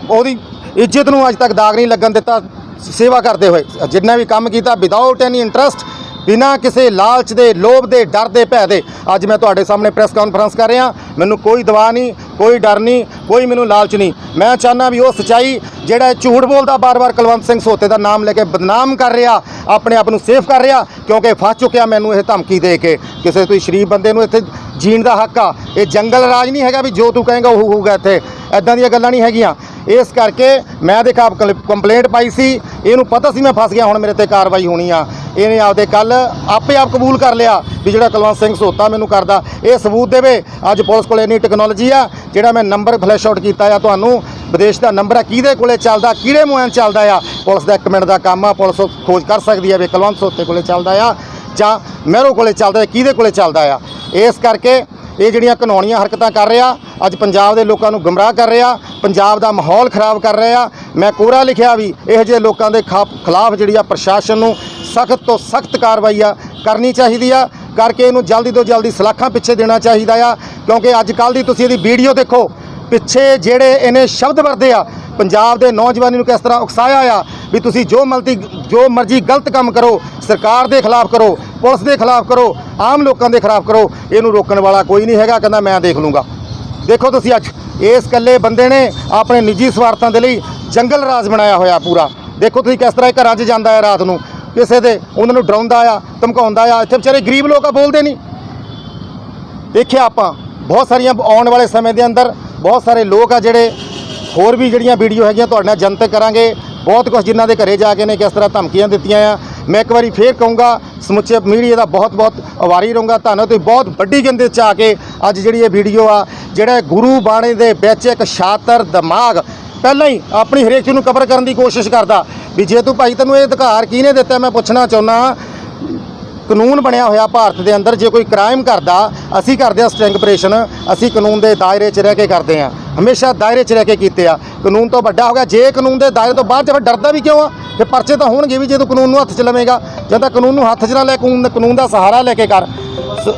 ਉਹਦੀ ਇੱਜ਼ਤ ਨੂੰ ਅੱਜ ਤੱਕ ਦਾਗ ਨਹੀਂ ਲੱਗਣ ਦਿੱਤਾ, ਸੇਵਾ ਕਰਦੇ ਹੋਏ। ਜਿੰਨਾ ਵੀ ਕੰਮ ਕੀਤਾ ਵਿਦਆਊਟ ਐਨੀ ਇੰਟਰਸਟ ਬਿਨਾਂ ਕਿਸੇ ਲਾਲਚ ਦੇ, ਲੋਭ ਦੇ, ਡਰ ਦੇ, ਭੈ ਦੇ। ਅੱਜ ਮੈਂ ਤੁਹਾਡੇ ਸਾਹਮਣੇ ਪ੍ਰੈਸ ਕਾਨਫਰੰਸ ਕਰ ਰਿਹਾ। ਮੈਨੂੰ ਕੋਈ ਦਵਾ ਨਹੀਂ, ਕੋਈ ਡਰ ਨਹੀਂ, ਕੋਈ ਮੈਨੂੰ ਲਾਲਚ ਨਹੀਂ। ਮੈਂ ਚਾਹੁੰਦਾ ਵੀ ਉਹ ਸਚਾਈ ਜਿਹੜਾ ਝੂਠ ਬੋਲਦਾ, ਬਾਰ-ਬਾਰ ਕੁਲਵੰਤ ਸਿੰਘ ਸੋਤੇ ਦਾ ਨਾਮ ਲੈ ਕੇ ਬਦਨਾਮ ਕਰ ਰਿਹਾ, ਆਪਣੇ ਆਪ ਨੂੰ ਸੇਫ ਕਰ ਰਿਹਾ, ਕਿਉਂਕਿ ਫਸ ਚੁੱਕਿਆ ਮੈਨੂੰ ਇਹ ਧਮਕੀ ਦੇ ਕੇ। ਕਿਸੇ ਤੁਸੀਂ ਸ਼ਰੀਫ ਬੰਦੇ ਨੂੰ ਇੱਥੇ ਜੀਣ ਦਾ ਹੱਕ ਆ। ਇਹ ਜੰਗਲ ਰਾਜ ਨਹੀਂ ਹੈਗਾ ਵੀ ਜੋ ਤੂੰ ਕਹੇਂਗਾ ਉਹ ਹੋਊਗਾ ਇੱਥੇ। ਐਦਾਂ ਦੀਆਂ ਗੱਲਾਂ ਨਹੀਂ ਹੈਗੀਆਂ। ਇਸ ਕਰਕੇ ਮੈਂ ਇਹਦੇ ਖਾਪ ਕੰਪਲੇਂਟ ਪਾਈ ਸੀ। ਇਹਨੂੰ ਪਤਾ ਸੀ ਮੈਂ ਫਸ ਗਿਆ, ਹੁਣ ਮੇਰੇ ਤੇ ਕਾਰਵਾਈ ਹੋਣੀ ਆ। ਇਹਨੇ ਆਪਦੇ ਕੱਲ ਆਪੇ ਆਪ ਕਬੂਲ ਕਰ ਲਿਆ ਵੀ ਜਿਹੜਾ ਕੁਲਵੰਤ ਸਿੰਘ ਸੋਤਾ ਮੈਨੂੰ ਕਰਦਾ। ਇਹ ਸਬੂਤ ਦੇਵੇ। ਅੱਜ ਪੁਲਿਸ ਕੋਲ ਇੰਨੀ ਟੈਕਨੋਲੋਜੀ ਆ, ਜਿਹੜਾ ਮੈਂ ਨੰਬਰ ਫਲੈਸ਼ ਆਊਟ ਕੀਤਾ ਆ ਤੁਹਾਨੂੰ। ਵਿਦੇਸ਼ ਦਾ ਨੰਬਰ ਆ, ਕਿਹਦੇ ਕੋਲੇ ਚੱਲਦਾ, ਕਿਹੜੇ ਮੋਬਾਈਲ ਚੱਲਦਾ ਆ। ਪੁਲਿਸ ਦਾ 1 ਮਿੰਟ ਦਾ ਕੰਮ ਆ, ਪੁਲਿਸ ਖੋਜ ਕਰ ਸਕਦੀ ਆ ਵੀ ਕੁਲਵੰਤ ਸੋਤੇ ਕੋਲੇ ਚੱਲਦਾ ਆ ਜਾਂ ਮਹਿਰੋ ਕੋਲੇ ਚੱਲਦਾ ਕਿਹਦੇ ਕੋਲੇ ਚੱਲਦਾ ਆ। ਇਸ ਕਰਕੇ ਇਹ ਜਿਹੜੀਆਂ ਕਾਨੂੰਨੀਆਂ ਹਰਕਤਾਂ ਕਰ ਰਿਹਾ, ਅੱਜ ਪੰਜਾਬ ਦੇ ਲੋਕਾਂ ਨੂੰ ਗੁੰਮਰਾਹ ਕਰ ਰਿਹਾ, ਪੰਜਾਬ ਦਾ ਮਾਹੌਲ ਖਰਾਬ ਕਰ ਰਿਹਾ। ਮੈਂ ਕੋਰਾ ਲਿਖਿਆ ਵੀ ਇਹੋ ਜਿਹੇ ਲੋਕਾਂ ਦੇ ਖਾ- ਖਿਲਾਫ ਜਿਹੜੀ ਆ ਪ੍ਰਸ਼ਾਸਨ ਨੂੰ ਸਖਤ ਤੋਂ ਸਖਤ ਕਾਰਵਾਈ ਆ ਕਰਨੀ ਚਾਹੀਦੀ ਆ, ਕਰਕੇ ਇਹਨੂੰ ਜਲਦੀ ਤੋਂ ਜਲਦੀ ਸਲਾਖਾਂ ਪਿੱਛੇ ਦੇਣਾ ਚਾਹੀਦਾ ਆ। ਕਿਉਂਕਿ ਅੱਜ ਕੱਲ ਦੀ ਤੁਸੀਂ ਇਹਦੀ ਵੀਡੀਓ ਦੇਖੋ, ਪਿੱਛੇ ਜਿਹੜੇ ਇਹਨੇ ਸ਼ਬਦ ਵਰਦੇ ਆ ਪੰਜਾਬ ਦੇ ਨੌਜਵਾਨੀ ਨੂੰ ਕਿਸ ਤਰ੍ਹਾਂ ਉਕਸਾਇਆ ਆ ਵੀ ਤੁਸੀਂ ਜੋ ਮਲਤੀ ਜੋ ਮਰਜ਼ੀ ਗਲਤ ਕੰਮ ਕਰੋ, ਸਰਕਾਰ ਦੇ ਖਿਲਾਫ ਕਰੋ, ਪੁਲਿਸ ਦੇ ਖਿਲਾਫ ਕਰੋ, ਆਮ ਲੋਕਾਂ ਦੇ ਖਿਲਾਫ ਕਰੋ, ਇਹਨੂੰ ਰੋਕਣ ਵਾਲਾ ਕੋਈ ਨਹੀਂ ਹੈਗਾ, ਕਹਿੰਦਾ ਮੈਂ ਦੇਖ ਲੂੰਗਾ। ਦੇਖੋ ਤੁਸੀਂ ਅੱਜ, ਇਸ ਇਕੱਲੇ ਬੰਦੇ ਨੇ ਆਪਣੇ ਨਿੱਜੀ ਸਵਾਰਥਾਂ ਦੇ ਲਈ ਜੰਗਲ ਰਾਜ ਬਣਾਇਆ ਹੋਇਆ ਪੂਰਾ। ਦੇਖੋ ਤੁਸੀਂ ਕਿਸ ਤਰ੍ਹਾਂ ਘਰਾਂ 'ਚ ਜਾਂਦਾ ਹੈ ਰਾਤ ਨੂੰ। ਕਿਸੇ ਦੇ ਉਹਨਾਂ ਨੂੰ ਡਰਾਉਂਦਾ ਆ, ਧਮਕਾਉਂਦਾ ਆ, ਇੱਥੇ ਵਿਚਾਰੇ ਗਰੀਬ ਲੋਕ ਆ, ਬੋਲਦੇ ਨਹੀਂ। ਦੇਖਿਆ ਆਪਾਂ, ਬਹੁਤ ਸਾਰੀਆਂ ਆਉਣ ਵਾਲੇ ਸਮੇਂ ਦੇ ਅੰਦਰ ਬਹੁਤ ਸਾਰੇ ਲੋਕ ਆ ਜਿਹੜੇ ਹੋਰ ਵੀ ਜਿਹੜੀਆਂ ਵੀਡੀਓ ਹੈਗੀਆਂ ਤੁਹਾਡੇ ਨਾਲ ਜਨਤਕ ਕਰਾਂਗੇ। ਬਹੁਤ ਕੁਝ ਜਿਨ੍ਹਾਂ ਦੇ ਘਰੇ ਜਾ ਕੇ ਨੇ ਕਿਸ ਤਰ੍ਹਾਂ ਧਮਕੀਆਂ ਦਿੱਤੀਆਂ ਆ। ਮੈਂ ਇੱਕ ਵਾਰੀ ਫੇਰ ਕਹੂੰਗਾ, ਸਮੁੱਚੇ ਮੀਡੀਆ ਦਾ ਬਹੁਤ ਬਹੁਤ ਆਭਾਰੀ ਰਹੂੰਗਾ। ਤੁਹਾਨੂੰ ਤੁਸੀਂ ਬਹੁਤ ਵੱਡੀ ਗਿਣਤੀ 'ਚ ਆ ਕੇ ਅੱਜ ਜਿਹੜੀ ਇਹ ਵੀਡੀਓ ਆ, ਜਿਹੜਾ ਗੁਰੂ ਬਾਣੀ ਦੇ ਵਿੱਚ ਇੱਕ ਸ਼ਾਤਰ ਦਿਮਾਗ ਪਹਿਲਾਂ ਹੀ ਆਪਣੀ ਹਰੇਕ ਨੂੰ ਕਵਰ ਕਰਨ ਦੀ ਕੋਸ਼ਿਸ਼ ਕਰਦਾ। ਵੀ ਜੇ ਤੂੰ ਭਾਈ ਤੈਨੂੰ ਇਹ ਅਧਿਕਾਰ ਕਿਹਨੇ ਦਿੱਤਾ, ਮੈਂ ਪੁੱਛਣਾ ਚਾਹੁੰਦਾ ਕਾਨੂੰਨ ਬਣਿਆ ਹੋਇਆ ਭਾਰਤ ਦੇ ਅੰਦਰ, ਜੇ ਕੋਈ ਕ੍ਰਾਈਮ ਕਰਦਾ, ਅਸੀਂ ਕਰਦੇ ਆ ਸਟ੍ਰਿੰਗ ਆਪਰੇਸ਼ਨ ਅਸੀਂ ਕਾਨੂੰਨ ਦੇ ਦਾਇਰੇ 'ਚ ਰਹਿ ਕੇ ਕਰਦੇ ਆ ਹਮੇਸ਼ਾ ਦਾਇਰੇ 'ਚ ਰਹਿ ਕੇ ਕੀਤੇ ਆ। ਕਾਨੂੰਨ ਤੋਂ ਵੱਡਾ ਹੋ ਗਿਆ। ਜੇ ਕਾਨੂੰਨ ਦੇ ਦਾਇਰੇ ਤੋਂ ਬਾਹਰ ਜੇ ਫਿਰ ਡਰਦਾ ਵੀ ਕਿਉਂ ਆ? ਫਿਰ ਪਰਚੇ ਤਾਂ ਹੋਣਗੇ ਵੀ, ਜੇ ਤੂੰ ਕਾਨੂੰਨ ਨੂੰ ਹੱਥ 'ਚ ਲਵੇਂਗਾ। ਜਾਂ ਤਾਂ ਕਾਨੂੰਨ ਨੂੰ ਹੱਥ 'ਚ ਨਾ ਲੈ, ਕਾਨੂੰਨ ਕਾਨੂੰਨ ਦਾ ਸਹਾਰਾ ਲੈ ਕੇ ਕਰ। ਸ-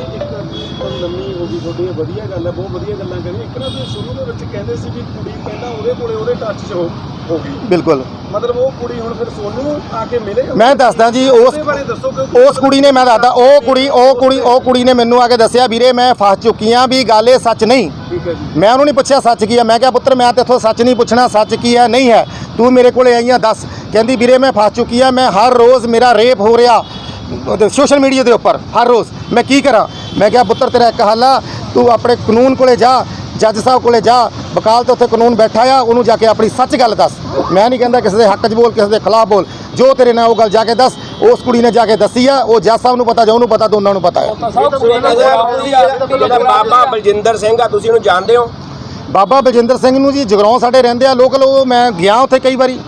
ਹੋ ਗਈ ਤੁਹਾਡੀ ਇਹ ਵਧੀਆ ਗੱਲ ਹੈ ਬਹੁਤ ਵਧੀਆ ਗੱਲਾਂ ਕਰੀ ਇੱਕ ਨਾ ਤੁਸੀਂ ਸ਼ੁਰੂ ਦੇ ਵਿੱਚ ਕਹਿੰਦੇ ਸੀ ਵੀ ਕੁੜੀ ਪਹਿਲਾਂ ਉਹਦੇ ਕੋਲੇ ਉਹਦੇ ਟੱਚ 'ਚ ਹੋ ਹੋ ਗਈ। ਬਿਲਕੁਲ। ਮਤਲਬ ਉਹ ਕੁੜੀ ਹੁਣ ਫਿਰ ਸੋਨੂੰ ਆ ਕੇ ਮਿਲੇ? ਮੈਂ ਦੱਸਦਾ ਜੀ ਉਸ ਉਹਦੇ ਬਾਰੇ ਦੱਸੋ ਕਿ ਉਸ ਕੁੜੀ ਨੇ ਮੈਂ ਦੱਸਦਾ ਉਹ ਕੁੜੀ ਉਹ ਕੁੜੀ ਉਹ ਕੁੜੀ ਨੇ ਮੈਨੂੰ ਆ ਕੇ ਦੱਸਿਆ ਵੀਰੇ ਮੈਂ ਫਸ ਚੁੱਕੀ ਆ ਵੀ ਗੱਲ ਇਹ ਸੱਚ ਨਹੀਂ। ਠੀਕ ਹੈ ਜੀ। ਮੈਂ ਉਹਨੂੰ ਨਹੀਂ ਪੁੱਛਿਆ ਸੱਚ ਕੀ ਹੈ। ਮੈਂ ਕਿਹਾ ਪੁੱਤਰ ਮੈਂ ਤੇਥੋਂ ਸੱਚ ਨਹੀਂ ਪੁੱਛਣਾ ਸੱਚ ਕੀ ਹੈ ਨਹੀਂ ਹੈ। ਤੂੰ ਮੇਰੇ ਕੋਲੇ ਆਈਆਂ ਦੱਸ। ਕਹਿੰਦੀ ਵੀਰੇ ਮੈਂ ਫਸ ਚੁੱਕੀ ਆ ਮੈਂ ਹਰ ਰੋਜ਼ ਮੇਰਾ ਰੇਪ ਹੋ ਰਿਹਾ। ਸੋਸ਼ਲ ਮੀਡੀਆ ਦੇ ਉੱਪਰ ਹਰ ਰੋਜ਼। ਮੈਂ ਕੀ ਕਰਾਂ? ਮੈਂ ਕਿਹਾ ਪੁੱਤਰ ਤੇਰਾ ਇੱਕ ਹੱਲ ਆ। ਤੂੰ ਆਪਣੇ ਕਾਨੂੰਨ ਕੋਲੇ ਜਾ ਜੱਜ ਸਾਹਿਬ ਕੋਲੇ ਜਾ। ਵਕਾਲ ਤੇ ਉੱਥੇ ਕਾਨੂੰਨ ਬੈਠਾ ਆ ਉਹਨੂੰ ਜਾ ਕੇ ਆਪਣੀ ਸੱਚ ਗੱਲ ਦੱਸ। ਮੈਂ ਨਹੀਂ ਕਹਿੰਦਾ ਕਿਸੇ ਦੇ ਹੱਕ 'ਚ ਬੋਲ ਕਿਸੇ ਦੇ ਖਿਲਾਫ ਬੋਲ। ਜੋ ਤੇਰੇ ਨਾਲ ਉਹ ਗੱਲ ਜਾ ਕੇ ਦੱਸ ਉਸ ਕੁੜੀ ਨੇ ਜਾ ਕੇ ਦੱਸੀ ਆ ਉਹ ਜੱਜ ਸਾਹਿਬ ਨੂੰ ਪਤਾ ਜਾਂ ਉਹਨੂੰ ਪਤਾ ਦੋਨਾਂ ਨੂੰ ਪਤਾ ਹੈ ਬਾਬਾ ਬਲਜਿੰਦਰ ਸਿੰਘ ਆ ਤੁਸੀਂ ਉਹਨੂੰ ਜਾਣਦੇ ਹੋ? ਬਾਬਾ ਬਲਜਿੰਦਰ ਸਿੰਘ ਨੂੰ ਜੀ ਜਗਰਾਉਂ ਸਾਡੇ ਰਹਿੰਦੇ ਆ ਲੋਕਲ ਉਹ ਮੈਂ ਗਿਆ ਉੱਥੇ ਕਈ ਵਾਰੀ।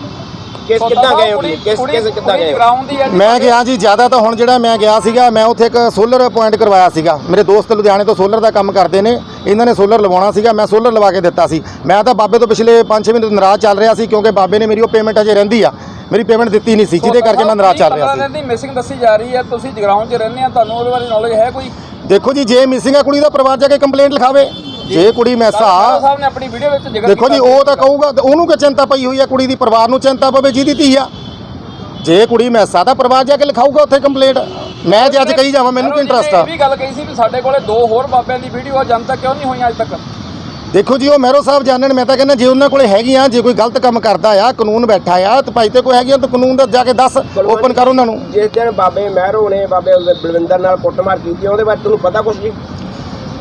ਕਿਸ ਕਿੱਦਾਂ ਗਏ ਹੋ ਤੁਸੀਂ? ਕਿਸ ਕਿਸ ਕਿੱਦਾਂ ਗਏ ਹੋ? ਮੈਂ ਗਿਆ ਜੀ ਜ਼ਿਆਦਾ ਤਾਂ ਹੁਣ ਜਿਹੜਾ ਮੈਂ ਗਿਆ ਸੀਗਾ ਮੈਂ ਉੱਥੇ ਇੱਕ ਸੋਲਰ ਪੁਆਇੰਟ ਕਰਵਾਇਆ ਸੀਗਾ। ਮੇਰੇ ਦੋਸਤ ਲੁਧਿਆਣੇ ਤੋਂ ਸੋਲਰ ਦਾ ਕੰਮ ਕਰਦੇ ਨੇ ਇਹਨਾਂ ਨੇ ਸੋਲਰ ਲਵਾਉਣਾ ਸੀਗਾ ਮੈਂ ਸੋਲਰ ਲਵਾ ਕੇ ਦਿੱਤਾ ਸੀ। ਮੈਂ ਤਾਂ ਬਾਬੇ ਤੋਂ ਪਿਛਲੇ 5-6 ਮਹੀਨੇ ਤੋਂ ਨਾਰਾਜ਼ ਚੱਲ ਰਿਹਾ ਸੀ ਕਿਉਂਕਿ ਬਾਬੇ ਨੇ ਮੇਰੀ ਉਹ ਪੇਮੈਂਟ ਅਜੇ ਰਹਿੰਦੀ ਆ। ਮੇਰੀ ਪੇਮੈਂਟ ਦਿੱਤੀ ਨਹੀਂ ਸੀ ਜਿਹਦੇ ਕਰਕੇ ਮੈਂ ਨਾਰਾਜ਼ ਚੱਲ ਰਿਹਾ ਸੀ। ਸੀ ਮਿਸਿੰਗ ਦੱਸੀ ਜਾ ਰਹੀ ਹੈ ਤੁਸੀਂ ਜਗਰਾਉਂ 'ਚ ਰਹਿੰਦੇ ਆ ਤੁਹਾਨੂੰ ਉਹਦੇ ਬਾਰੇ ਨੌਲੇਜ ਹੈ ਕੋਈ? ਦੇਖੋ ਜੀ ਜੇ ਮਿਸਿੰਗ ਆ ਕੁੜੀ ਦਾ ਪਰਿਵਾਰ ਜਾ ਕੇ ਕੰਪਲੇਂਟ ਲਿਖਾਵੇ। ਜੇ ਕੁੜੀ ਮੈਸਾ ਸਾਹਿਬ ਸਾਹਿਬ ਨੇ ਆਪਣੀ ਵੀਡੀਓ ਵਿੱਚ ਜ਼ਿਕਰ ਦੇਖੋ ਜੀ ਉਹ ਤਾਂ ਕਹੂਗਾ ਉਹਨੂੰ ਕਿ ਚਿੰਤਾ ਪਈ ਹੋਈ ਆ ਕੁੜੀ ਦੀ? ਪਰਿਵਾਰ ਨੂੰ ਚਿੰਤਾ ਪਵੇ ਜਿਹਦੀ ਧੀ ਆ। ਜੇ ਕੁੜੀ ਮੈਸਾ ਦਾ ਪਰਿਵਾਰ ਜਾ ਕੇ ਲਿਖਾਊਗਾ ਉੱਥੇ ਕੰਪਲੇਂਟ। ਮੈਂ ਜੇ ਅੱਜ ਕਹੀ ਜਾਵਾਂ ਮੈਨੂੰ ਕੀ ਇੰਟਰਸਟ ਆ? ਇਹ ਵੀ ਗੱਲ ਕਹੀ ਸੀ ਵੀ ਸਾਡੇ ਕੋਲੇ ਦੋ ਹੋਰ ਬਾਬਿਆਂ ਦੀ ਵੀਡੀਓ ਆ ਜਨਤਾ ਕਿਉਂ ਨਹੀਂ ਹੋਈਆਂ ਅਜੇ ਤੱਕ? ਦੇਖੋ ਜੀ ਉਹ ਮਹਿਰੋ ਸਾਹਿਬ ਜਾਣਨ ਮੈਂ ਤਾਂ ਕਹਿੰਦਾ ਜੇ ਉਹਨਾਂ ਕੋਲੇ ਹੈਗੀਆਂ ਜੇ ਕੋਈ ਗਲਤ ਕੰਮ ਕਰਦਾ ਆ ਕਾਨੂੰਨ ਬੈਠਾ ਆ ਤੇ ਭਾਈ ਤੇ ਕੋਈ ਹੈਗੀਆਂ ਤਾਂ ਕਾਨੂੰਨ ਦਾ ਜਾ ਕੇ ਦੱਸ ਓਪਨ ਕਰ ਉਹਨਾਂ ਨੂੰ। ਜਿਸ ਦਿਨ ਬਾਬੇ ਮਹਿਰੋ ਨੇ ਬਾਬੇ ਬਲਵਿੰਦਰ ਨਾਲ ਕੁੱਟਮਾਰ ਕੀਤੀ ਉਹਦੇ ਬਾਰੇ ਤੁਹਾਨੂੰ ਪਤਾ ਕੁਝ ਜੀ?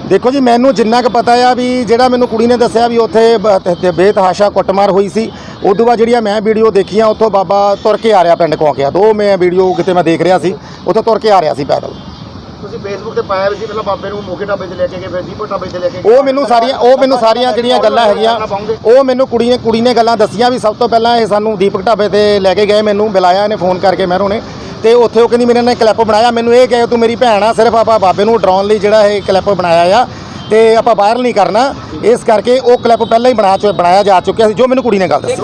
ਦੇਖੋ ਜੀ ਮੈਨੂੰ ਜਿੰਨਾ ਕੁ ਪਤਾ ਆ ਵੀ ਜਿਹੜਾ ਮੈਨੂੰ ਕੁੜੀ ਨੇ ਦੱਸਿਆ ਵੀ ਉੱਥੇ ਬ- ਤੇ- ਤੇ ਬੇਤਹਾਸ਼ਾ ਕੁੱਟਮਾਰ ਹੋਈ ਸੀ ਉਦੋਂ ਬਾਅਦ ਜਿਹੜੀਆਂ ਮੈਂ ਵੀਡੀਓ ਦੇਖੀਆਂ ਉੱਥੋਂ ਬਾਬਾ ਤੁਰ ਕੇ ਆ ਰਿਹਾ ਪਿੰਡ ਕੋਕਿਆ ਤੋਂ। ਉਹ ਮੈਂ ਵੀਡੀਓ ਕਿਤੇ ਮੈਂ ਦੇਖ ਰਿਹਾ ਸੀ ਉੱਥੋਂ ਤੁਰ ਕੇ ਆ ਰਿਹਾ ਸੀ ਪੈਦਲ। ਤੁਸੀਂ ਫੇਸਬੁੱਕ ਤੇ ਪਾਇਆ ਵੀ ਸੀ ਪਹਿਲਾਂ ਬਾਬੇ ਨੂੰ ਮੋਕੇ ਢਾਬੇ 'ਚ ਲੈ ਕੇ ਗਏ ਫਿਰ ਦੀਪੋ ਢਾਬੇ 'ਚ ਲੈ ਕੇ ਗਏ। ਉਹ ਮੈਨੂੰ ਸਾਰੀਆਂ ਉਹ ਮੈਨੂੰ ਸਾਰੀਆਂ ਜਿਹੜੀਆਂ ਗੱਲਾਂ ਹੈਗੀਆਂ ਉਹ ਮੈਨੂੰ ਕੁੜੀ ਨੇ ਕੁੜੀ ਨੇ ਗੱਲਾਂ ਦੱਸੀਆਂ ਵੀ ਸਭ ਤੋਂ ਪਹਿਲਾਂ ਇਹ ਸਾਨੂੰ ਦੀਪਕ ਢਾਬੇ ਤੇ ਲੈ ਕੇ ਗਏ ਮੈਨੂੰ ਬੁਲਾਇਆ ਇਹਨੇ ਫੋਨ ਕਰਕੇ ਮਹਿਰੋਂ ਨੇ। ਤੇ ਉੱਥੇ ਉਹ ਕਹਿੰਦੀ ਮੇਰੇ ਨਾਲ ਕਲਿੱਪ ਬਣਾਇਆ ਮੈਨੂੰ ਇਹ ਕਹੇ ਤੂੰ ਮੇਰੀ ਭੈਣ ਆ ਸਿਰਫ ਆਪਾਂ ਬਾਬੇ ਨੂੰ ਡਰਾਉਣ ਲਈ ਜਿਹੜਾ ਇਹ ਕਲਿੱਪ ਬਣਾਇਆ ਆ ਤੇ ਆਪਾਂ ਵਾਇਰਲ ਨਹੀਂ ਕਰਨਾ। ਇਸ ਕਰਕੇ ਉਹ ਕਲਿੱਪ ਪਹਿਲਾਂ ਹੀ ਬਣਾ ਚੁ ਬਣਾਇਆ ਜਾ ਚੁੱਕਿਆ ਸੀ ਜੋ ਮੈਨੂੰ ਕੁੜੀ ਨੇ ਗੱਲ ਦੱਸੀ।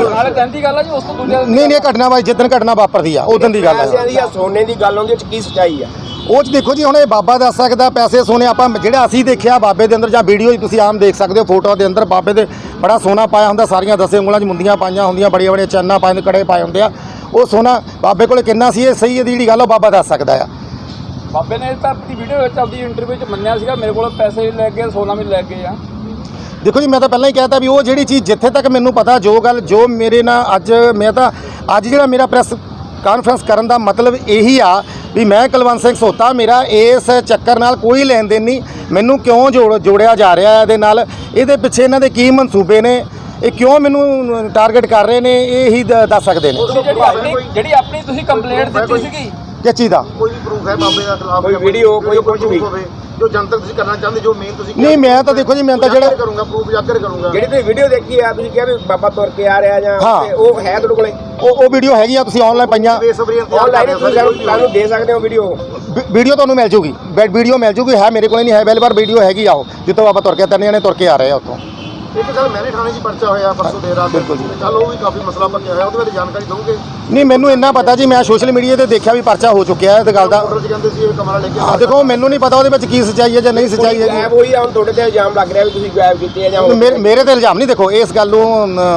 ਗੱਲ ਆ ਜੀ ਉਸ ਤੋਂ ਦੂਜੇ ਨਹੀਂ ਨਹੀਂ ਇਹ ਘਟਨਾ ਵਾ ਜਿੱਦਣ ਘਟਨਾ ਵਾਪਰਦੀ ਆ ਉਦੋਂ ਦੀ ਗੱਲ ਪੈਸਿਆਂ ਜਾਂ ਸੋਨੇ ਦੀ ਗੱਲ ਹੁੰਦੀ ਉਹ ਚ ਕੀ ਸੱਚਾਈ ਆ? ਉਹ ਚ ਦੇਖੋ ਜੀ ਹੁਣ ਇਹ ਬਾਬਾ ਦੱਸ ਸਕਦਾ ਪੈਸੇ ਸੋਨੇ ਆਪਾਂ ਜਿਹੜਾ ਅਸੀਂ ਦੇਖਿਆ ਬਾਬੇ ਦੇ ਅੰਦਰ ਜਾਂ ਵੀਡੀਓ 'ਚ ਤੁਸੀਂ ਆਮ ਦੇਖ ਸਕਦੇ ਹੋ ਫੋਟੋ ਦੇ ਅੰਦਰ ਬਾਬੇ ਦੇ ਬੜਾ ਸੋਨਾ ਪਾਇਆ ਹੁੰਦਾ ਸਾਰੀਆਂ ਦਸੇ ਉਂਗਲਾਂ 'ਚ ਮੁੰਦੀਆਂ ਪਾਈਆਂ ਹੁੰਦੀਆਂ ਬੜੀਆਂ ਬੜੀਆਂ ਚੰਨਾ ਪਾਏ ਹੁੰਦੇ ਕੜੇ ਪਾਏ ਹੁੰਦੇ ਆ। ਉਹ ਸੋਨਾ ਬਾਬੇ ਕੋਲੇ ਕਿੰਨਾ ਸੀ ਇਹ ਸਹੀ ਇਹਦੀ ਜਿਹੜੀ ਗੱਲ ਉਹ ਬਾਬਾ ਦੱਸ ਸਕਦਾ ਆ। ਬਾਬੇ ਨੇ ਤਾਂ ਆਪਣੀ ਵੀਡੀਓ ਵਿੱਚ ਆਪਦੀ ਇੰਟਰਵਿਊ 'ਚ ਮੰਨਿਆ ਸੀਗਾ ਮੇਰੇ ਕੋਲ ਪੈਸੇ ਵੀ ਲੈ ਗਏ ਸੋਨਾ ਵੀ ਲੈ ਗਏ ਆ। ਦੇਖੋ ਜੀ ਮੈਂ ਤਾਂ ਪਹਿਲਾਂ ਹੀ ਕਹਿਤਾ ਵੀ ਉਹ ਜਿਹੜੀ ਚੀਜ਼ ਜਿੱਥੇ ਤੱਕ ਮੈਨੂੰ ਪਤਾ ਜੋ ਗੱਲ ਜੋ ਮੇਰੇ ਨਾਲ ਅੱਜ ਮੈਂ ਤਾਂ ਅੱਜ ਜਿਹੜਾ ਮੇਰਾ ਪ੍ਰੈਸ ਕਾਨਫਰੰਸ ਕਰਨ ਦਾ ਮਤਲਬ ਇਹੀ ਆ ਵੀ ਮੈਂ ਕੁਲਵੰਤ ਸਿੰਘ ਸੋਤਾ ਮੇਰਾ ਇਸ ਚੱਕਰ ਨਾਲ ਕੋਈ ਲੈਣ ਦੇਣ ਨਹੀਂ। ਮੈਨੂੰ ਕਿਉਂ ਜੋੜ ਜੋੜਿਆ ਜਾ ਰਿਹਾ ਹੈ ਇਹਦੇ ਨਾਲ? ਇਹਦੇ ਪਿੱਛੇ ਇਹਨਾਂ ਦੇ ਕੀ ਮਨਸੂਬੇ ਨੇ? ਇਹ ਕਿਉਂ ਮੈਨੂੰ ਟਾਰਗੇਟ ਕਰ ਰਹੇ ਨੇ ਇਹ ਹੀ ਦ- ਦੱਸ ਸਕਦੇ ਨੇ। ਜਿਹੜੀ ਆਪਣੀ ਜਿਹੜੀ ਆਪਣੀ ਤੁਸੀਂ ਕੰਪਲੇਂਟ ਦਿੱਤੀ ਸੀਗੀ? ਕਿਸ ਚੀਜ਼ ਦਾ। ਕੋਈ ਵੀ ਪ੍ਰੂਫ ਹੈ ਬਾਬੇ ਦਾ ਖਿਲਾਫ ਕੋਈ video, ਕੋਈ ਕੁਛ ਵੀ। ਜੋ ਜਨਤਕ ਤੁਸੀਂ ਕਰਨਾ ਚਾਹੁੰਦੇ ਜੋ ਮੇਨ ਤੁਸੀਂ ਨਹੀਂ ਮੈਂ ਤਾਂ ਦੇਖੋ ਜੀ ਮੈਂ ਤਾਂ ਜਿਹੜਾ ਕਰੂੰਗਾ ਪ੍ਰੂਫ ਜਾਕਰ ਕਰੂੰਗਾ। ਜਿਹੜੀ ਤੁਸੀਂ ਵੀਡੀਓ ਦੇਖੀ ਆ ਤੁਸੀਂ ਕਿਹਾ ਵੀ ਬਾਬਾ ਤੁਰ ਕੇ ਆ ਰਿਹਾ ਜਾਂ ਹਾਂ। ਤੇ ਉਹ ਹੈ ਤੁਹਾਡੇ ਕੋਲੇ? ਉਹ ਉਹ ਵੀਡੀਓ ਹੈਗੀ ਆ ਤੁਸੀਂ ਆਨਲਾਈਨ ਪਈਆਂ। ਬੇਸਬਰੀ ਆਨਲਾਈਨ ਤੁਸੀਂ ਸਾਨੂੰ ਸਾਨੂੰ ਦੇ ਸਕਦੇ ਹੋ ਵੀਡੀਓ ਵੀ- ਵੀਡੀਓ ਤੁਹਾਨੂੰ ਮਿਲ ਜੂਗੀ। ਬੈਡ ਵੀਡੀਓ ਮਿਲ ਜੂਗੀ ਹੈ ਮੇਰੇ ਕੋਲ ਨਹੀਂ ਹੈ ਵਾਰ ਵੀਡੀਓ ਹੈਗੀ ਆ ਉਹ। ਜਿੱਥੋਂ ਆਪਾਂ ਤੁਰ ਕੇ ਤਿੰਨ ਜਣੇ ਤੁਰ ਕੇ ਆ ਰਹੇ ਆ ਉੱਥੋਂ। ਇੱਕ ਗੱਲ ਮੈਨੇ ਥਾਣੇ 'ਚ ਪਰਚਾ ਹੋਇਆ ਪਰਸੋਂ ਦੇਰ ਰਾਤ। ਬਿਲਕੁਲ ਜੀ। ਚੱਲ ਉਹ ਵੀ ਕਾਫੀ ਮਸਲਾ ਪੱਕਿਆ ਹੋਇਆ ਉਹਦੇ ਬਾਰੇ ਜਾਣਕਾਰੀ ਦਓਗੇ ਨਹੀਂ ਮੈਨੂੰ ਇੰਨਾ ਪਤਾ ਜੀ ਮੈਂ ਸੋਸ਼ਲ ਮੀਡੀਆ ਤੇ ਦੇਖਿਆ ਵੀ ਪਰਚਾ ਹੋ ਚੁੱਕਿਆ ਹੈ ਤੇ ਗੱਲ ਦਾ। ਹੋਟਲ 'ਚ ਕਹਿੰਦੇ ਸੀ ਇਹ ਕਮਰਾ ਲੈ ਕੇ ਆ ਦੇਖੋ ਮੈਨੂੰ ਨਹੀਂ ਪਤਾ ਉਹਦੇ ਵਿੱਚ ਕੀ ਸੱਚਾਈ ਹੈ ਜਾਂ ਨਹੀਂ ਸੱਚਾਈ ਗਾਇਬ ਹੈਗੀ ਹੋਈ ਆ ਹੁਣ ਤੁਹਾਡੇ ਤੇ ਇਲਜ਼ਾਮ ਲੱਗ ਰਿਹਾ ਵੀ ਤੁਸੀਂ ਗਾਇਬ ਕੀਤੇ ਆ ਜਾਂ ਹੋਰ ਮੇਰੇ ਮੇਰੇ ਤੇ ਇਲਜ਼ਾਮ ਨਹੀਂ ਦੇਖੋ ਇਸ ਗੱਲ ਨੂੰ